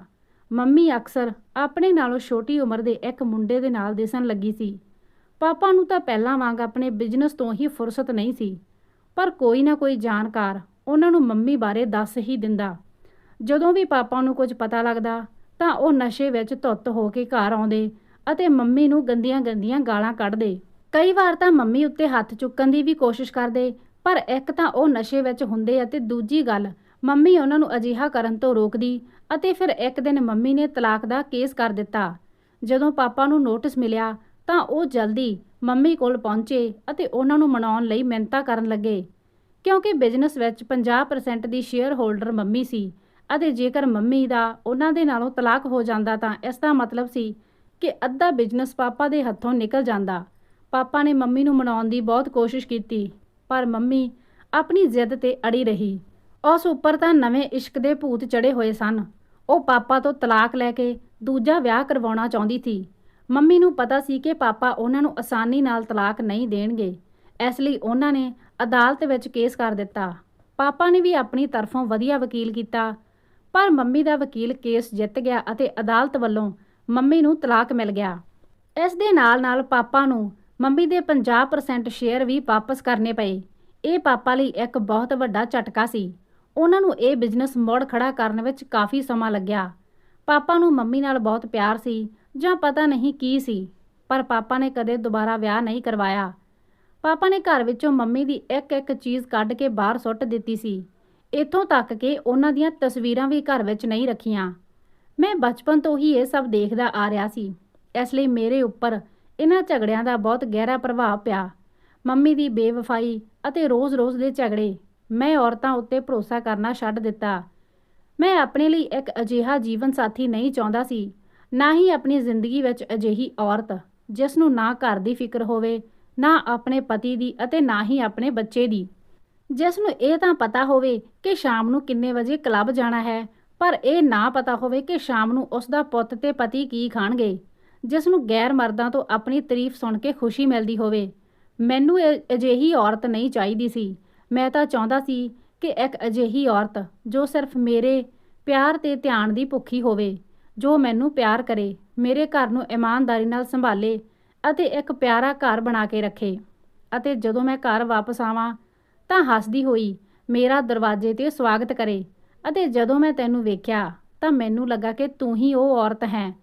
ਮੰਮੀ ਅਕਸਰ ਆਪਣੇ ਨਾਲੋਂ ਛੋਟੀ ਉਮਰ ਦੇ ਇੱਕ ਮੁੰਡੇ ਦੇ ਨਾਲ ਦਿਸਣ ਲੱਗੀ ਸੀ। ਪਾਪਾ ਨੂੰ ਤਾਂ ਪਹਿਲਾਂ ਵਾਂਗ ਆਪਣੇ ਬਿਜ਼ਨਸ ਤੋਂ ਹੀ ਫੁਰਸਤ ਨਹੀਂ ਸੀ, ਪਰ ਕੋਈ ਨਾ ਕੋਈ ਜਾਣਕਾਰ ਉਹਨਾਂ ਨੂੰ ਮੰਮੀ ਬਾਰੇ ਦੱਸ ਹੀ ਦਿੰਦਾ। ਜਦੋਂ ਵੀ ਪਾਪਾ ਨੂੰ ਕੁਝ ਪਤਾ ਲੱਗਦਾ, ਤਾਂ ਉਹ ਨਸ਼ੇ ਵਿੱਚ ਧੁੱਤ ਹੋ ਕੇ ਘਰ ਆਉਂਦੇ ਅਤੇ ਮੰਮੀ ਨੂੰ ਗੰਦੀਆਂ-ਗੰਦੀਆਂ ਗਾਲਾਂ ਕੱਢਦੇ। ਕਈ ਵਾਰ ਤਾਂ ਮੰਮੀ ਉੱਤੇ ਹੱਥ ਚੁੱਕਣ ਦੀ ਵੀ ਕੋਸ਼ਿਸ਼ ਕਰਦੇ, ਪਰ ਇੱਕ ਤਾਂ ਉਹ ਨਸ਼ੇ ਵਿੱਚ ਹੁੰਦੇ ਅਤੇ ਦੂਜੀ ਗੱਲ, ਮੰਮੀ ਉਹਨਾਂ ਨੂੰ ਅਜਿਹਾ ਕਰਨ ਤੋਂ ਰੋਕਦੀ ਅਤੇ ਫਿਰ ਇੱਕ ਦਿਨ ਮੰਮੀ ਨੇ ਤਲਾਕ ਦਾ ਕੇਸ ਕਰ ਦਿੱਤਾ। ਜਦੋਂ ਪਾਪਾ ਨੂੰ ਨੋਟਿਸ ਮਿਲਿਆ, ਤਾਂ ਉਹ ਜਲਦੀ ਮੰਮੀ ਕੋਲ ਪਹੁੰਚੇ ਅਤੇ ਉਹਨਾਂ ਨੂੰ ਮਨਾਉਣ ਲਈ ਮਿਹਨਤਾਂ ਕਰਨ ਲੱਗੇ। ਕਿਉਂਕਿ ਬਿਜ਼ਨਸ ਵਿੱਚ 50% ਦੀ ਸ਼ੇਅਰ ਹੋਲਡਰ ਮੰਮੀ ਸੀ ਅਤੇ ਜੇਕਰ ਮੰਮੀ ਦਾ ਉਹਨਾਂ ਦੇ ਨਾਲੋਂ ਤਲਾਕ ਹੋ ਜਾਂਦਾ ਤਾਂ ਇਸ ਦਾ ਮਤਲਬ ਸੀ ਕਿ ਅੱਧਾ ਬਿਜ਼ਨਸ ਪਾਪਾ ਦੇ ਹੱਥੋਂ ਨਿਕਲ ਜਾਂਦਾ। ਪਾਪਾ ਨੇ ਮੰਮੀ ਨੂੰ ਮਨਾਉਣ ਦੀ ਬਹੁਤ ਕੋਸ਼ਿਸ਼ ਕੀਤੀ, ਪਰ ਮੰਮੀ ਆਪਣੀ ਜ਼ਿੱਦ ਤੇ ਅੜੀ ਰਹੀ। ਉਸ ਉੱਪਰ ਤਾਂ ਨਵੇਂ ਇਸ਼ਕ ਦੇ ਭੂਤ ਚੜੇ ਹੋਏ ਸਨ। ਉਹ ਪਾਪਾ ਤੋਂ ਤਲਾਕ ਲੈ ਕੇ ਦੂਜਾ ਵਿਆਹ ਕਰਵਾਉਣਾ ਚਾਹੁੰਦੀ ਸੀ। ਮੰਮੀ ਨੂੰ ਪਤਾ ਸੀ ਕਿ ਪਾਪਾ ਉਹਨਾਂ ਨੂੰ ਆਸਾਨੀ ਨਾਲ ਤਲਾਕ ਨਹੀਂ ਦੇਣਗੇ। ਇਸ ਲਈ ਉਹਨਾਂ ਨੇ ਅਦਾਲਤ ਵਿੱਚ ਕੇਸ ਕਰ ਦਿੱਤਾ। ਪਾਪਾ ਨੇ ਵੀ ਆਪਣੀ ਤਰਫੋਂ ਵਧੀਆ ਵਕੀਲ ਕੀਤਾ। ਪਰ ਮੰਮੀ ਦਾ ਵਕੀਲ ਕੇਸ ਜਿੱਤ ਗਿਆ ਅਤੇ ਅਦਾਲਤ ਵੱਲੋਂ ਮੰਮੀ ਨੂੰ ਤਲਾਕ ਮਿਲ ਗਿਆ। ਇਸ ਦੇ ਨਾਲ-ਨਾਲ ਪਾਪਾ ਨੂੰ ਮੰਮੀ ਦੇ 50% ਸ਼ੇਅਰ ਵੀ ਵਾਪਸ ਕਰਨੇ ਪਏ। ਇਹ ਪਾਪਾ ਲਈ ਇੱਕ ਬਹੁਤ ਵੱਡਾ ਝਟਕਾ ਸੀ। ਉਹਨਾਂ ਨੂੰ ਇਹ ਬਿਜ਼ਨਸ ਮੋੜ ਖੜਾ ਕਰਨ ਵਿੱਚ ਕਾਫੀ ਸਮਾਂ ਲੱਗਿਆ। ਪਾਪਾ ਨੂੰ ਮੰਮੀ ਨਾਲ ਬਹੁਤ ਪਿਆਰ ਸੀ ਜਾਂ ਪਤਾ ਨਹੀਂ ਕੀ ਸੀ, ਪਰ ਪਾਪਾ ਨੇ ਕਦੇ ਦੁਬਾਰਾ ਵਿਆਹ ਨਹੀਂ ਕਰਵਾਇਆ। ਪਾਪਾ ਨੇ ਘਰ ਵਿੱਚੋਂ ਮੰਮੀ ਦੀ ਇੱਕ-ਇੱਕ ਚੀਜ਼ ਕੱਢ ਕੇ ਬਾਹਰ ਸੁੱਟ ਦਿੱਤੀ ਸੀ। ਇੱਥੋਂ ਤੱਕ ਕਿ ਉਹਨਾਂ ਦੀਆਂ ਤਸਵੀਰਾਂ ਵੀ ਘਰ ਵਿੱਚ ਨਹੀਂ ਰੱਖੀਆਂ। ਮੈਂ ਬਚਪਨ ਤੋਂ ਹੀ ਇਹ ਸਭ ਦੇਖਦਾ ਆ ਰਿਹਾ ਸੀ। ਇਸ ਲਈ ਮੇਰੇ ਉੱਪਰ ਇਹਨਾਂ ਝਗੜਿਆਂ ਦਾ ਬਹੁਤ ਗਹਿਰਾ ਪ੍ਰਭਾਵ ਪਿਆ। ਮੰਮੀ ਦੀ ਬੇਵਫਾਈ ਅਤੇ ਰੋਜ਼-ਰੋਜ਼ ਦੇ ਝਗੜੇ ਮੈਂ ਔਰਤਾਂ ਉੱਤੇ ਭਰੋਸਾ ਕਰਨਾ ਛੱਡ ਦਿੱਤਾ। ਮੈਂ ਆਪਣੇ ਲਈ ਇੱਕ ਅਜਿਹਾ ਜੀਵਨ ਸਾਥੀ ਨਹੀਂ ਚਾਹੁੰਦਾ ਸੀ। ਨਾ ਹੀ ਆਪਣੀ ਜ਼ਿੰਦਗੀ ਵਿੱਚ ਅਜਿਹੀ ਔਰਤ ਜਿਸ ਨੂੰ ਨਾ ਘਰ ਦੀ ਫਿਕਰ ਹੋਵੇ, ਨਾ ਆਪਣੇ ਪਤੀ ਦੀ ਅਤੇ ਨਾ ਹੀ ਆਪਣੇ ਬੱਚੇ ਦੀ। ਜਿਸ ਨੂੰ ਇਹ ਤਾਂ ਪਤਾ ਹੋਵੇ ਕਿ ਸ਼ਾਮ ਨੂੰ ਕਿੰਨੇ ਵਜੇ ਕਲੱਬ ਜਾਣਾ ਹੈ, ਪਰ ਇਹ ਨਾ ਪਤਾ ਹੋਵੇ ਕਿ ਸ਼ਾਮ ਨੂੰ ਉਸ ਦਾ ਪੁੱਤ ਤੇ ਪਤੀ ਕੀ ਖਾਣਗੇ। ਜਿਸ ਨੂੰ ਗੈਰ ਮਰਦਾਂ ਤੋਂ ਆਪਣੀ ਤਾਰੀਫ ਸੁਣ ਕੇ ਖੁਸ਼ੀ ਮਿਲਦੀ ਹੋਵੇ। ਮੈਨੂੰ ਇਹ ਅਜਿਹੀ ਔਰਤ ਨਹੀਂ ਚਾਹੀਦੀ ਸੀ। ਮੈਂ ਤਾਂ ਚਾਹੁੰਦਾ ਸੀ ਕਿ ਇੱਕ ਅਜਿਹੀ ਔਰਤ ਜੋ ਸਿਰਫ ਮੇਰੇ ਪਿਆਰ ਤੇ ਧਿਆਨ ਦੀ ਭੁੱਖੀ ਹੋਵੇ, ਜੋ ਮੈਨੂੰ ਪਿਆਰ ਕਰੇ, ਮੇਰੇ ਘਰ ਨੂੰ ਇਮਾਨਦਾਰੀ ਨਾਲ ਸੰਭਾਲੇ ਅਤੇ ਇੱਕ ਪਿਆਰਾ ਘਰ ਬਣਾ ਕੇ ਰੱਖੇ। ਅਤੇ ਜਦੋਂ ਮੈਂ ਘਰ ਵਾਪਸ ਆਵਾਂ ਤਾਂ ਹੱਸਦੀ ਹੋਈ, ਮੇਰਾ ਦਰਵਾਜ਼ੇ ਤੇ ਸਵਾਗਤ ਕਰੇ। ਅਤੇ ਜਦੋਂ ਮੈਂ ਤੈਨੂੰ ਵੇਖਿਆ, ਤਾਂ ਮੈਨੂੰ ਲੱਗਾ ਕਿ ਤੂੰ ਹੀ ਉਹ ਔਰਤ ਹੈ,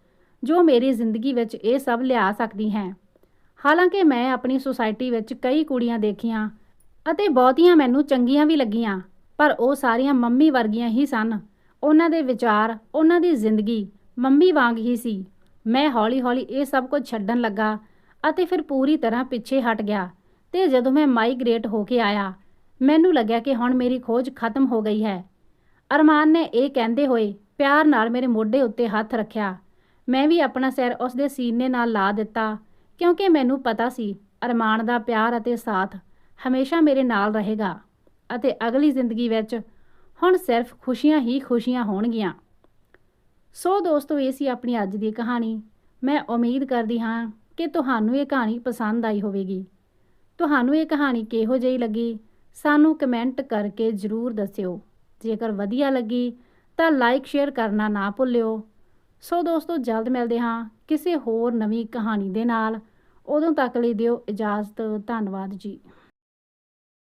ਜੋ ਮੇਰੀ ਜ਼ਿੰਦਗੀ ਵਿੱਚ ਇਹ ਸਭ ਲਿਆ ਸਕਦੀ ਹੈ। ਹਾਲਾਂਕਿ ਮੈਂ ਆਪਣੀ ਸੁਸਾਇਟੀ ਵਿੱਚ ਕਈ ਕੁੜੀਆਂ ਦੇਖੀਆਂ ਅਤੇ ਬਹੁਤੀਆਂ ਮੈਨੂੰ ਚੰਗੀਆਂ ਵੀ ਲੱਗੀਆਂ, ਪਰ ਉਹ ਸਾਰੀਆਂ ਮੰਮੀ ਵਰਗੀਆਂ ਹੀ ਸਨ। ਉਹਨਾਂ ਦੇ ਵਿਚਾਰ, ਉਹਨਾਂ ਦੀ ਜ਼ਿੰਦਗੀ ਮੰਮੀ ਵਾਂਗ ਹੀ ਸੀ। ਮੈਂ ਹੌਲੀ-ਹੌਲੀ ਇਹ ਸਭ ਕੁਝ ਛੱਡਣ ਲੱਗਾ ਅਤੇ ਫਿਰ ਪੂਰੀ ਤਰ੍ਹਾਂ ਪਿੱਛੇ ਹਟ ਗਿਆ ਤੇ ਜਦੋਂ ਮੈਂ ਮਾਈਗ੍ਰੇਟ ਹੋ ਕੇ ਆਇਆ ਮੈਨੂੰ ਲੱਗਿਆ ਕਿ ਹੁਣ ਮੇਰੀ ਖੋਜ ਖਤਮ ਹੋ ਗਈ ਹੈ। ਅਰਮਾਨ ਨੇ ਇਹ ਕਹਿੰਦੇ ਹੋਏ ਪਿਆਰ ਨਾਲ ਮੇਰੇ ਮੋਢੇ ਉੱਤੇ ਹੱਥ ਰੱਖਿਆ। ਮੈਂ ਵੀ ਆਪਣਾ ਸਿਰ ਉਸ ਦੇ ਸੀਨੇ ਨਾਲ ਲਾ ਦਿੱਤਾ, ਕਿਉਂਕਿ ਮੈਨੂੰ ਪਤਾ ਸੀ ਅਰਮਾਨ ਦਾ ਪਿਆਰ ਅਤੇ ਸਾਥ ਹਮੇਸ਼ਾ ਮੇਰੇ ਨਾਲ ਰਹੇਗਾ ਅਤੇ ਅਗਲੀ ਜ਼ਿੰਦਗੀ ਵਿੱਚ ਹੁਣ ਸਿਰਫ ਖੁਸ਼ੀਆਂ ਹੀ ਖੁਸ਼ੀਆਂ ਹੋਣਗੀਆਂ। ਸੋ ਦੋਸਤੋ, ਇਹ ਸੀ ਆਪਣੀ ਅੱਜ ਦੀ ਕਹਾਣੀ। ਮੈਂ ਉਮੀਦ ਕਰਦੀ ਹਾਂ ਕਿ ਤੁਹਾਨੂੰ ਇਹ ਕਹਾਣੀ ਪਸੰਦ ਆਈ ਹੋਵੇਗੀ। ਤੁਹਾਨੂੰ ਇਹ ਕਹਾਣੀ ਕਿਹੋ ਜਿਹੀ ਲੱਗੀ? ਸਾਨੂੰ ਕਮੈਂਟ ਕਰਕੇ ਜ਼ਰੂਰ ਦੱਸਿਓ। ਜੇਕਰ ਵਧੀਆ ਲੱਗੀ ਤਾਂ ਲਾਈਕ, ਸ਼ੇਅਰ ਕਰਨਾ ਨਾ ਭੁੱਲਿਓ। ਸੋ ਦੋਸਤੋ, ਜਲਦ ਮਿਲਦੇ ਹਾਂ ਕਿਸੇ ਹੋਰ ਨਵੀਂ ਕਹਾਣੀ ਦੇ ਨਾਲ। ਉਦੋਂ ਤੱਕ ਲਈ ਦਿਓ ਇਜਾਜ਼ਤ। ਧੰਨਵਾਦ ਜੀ।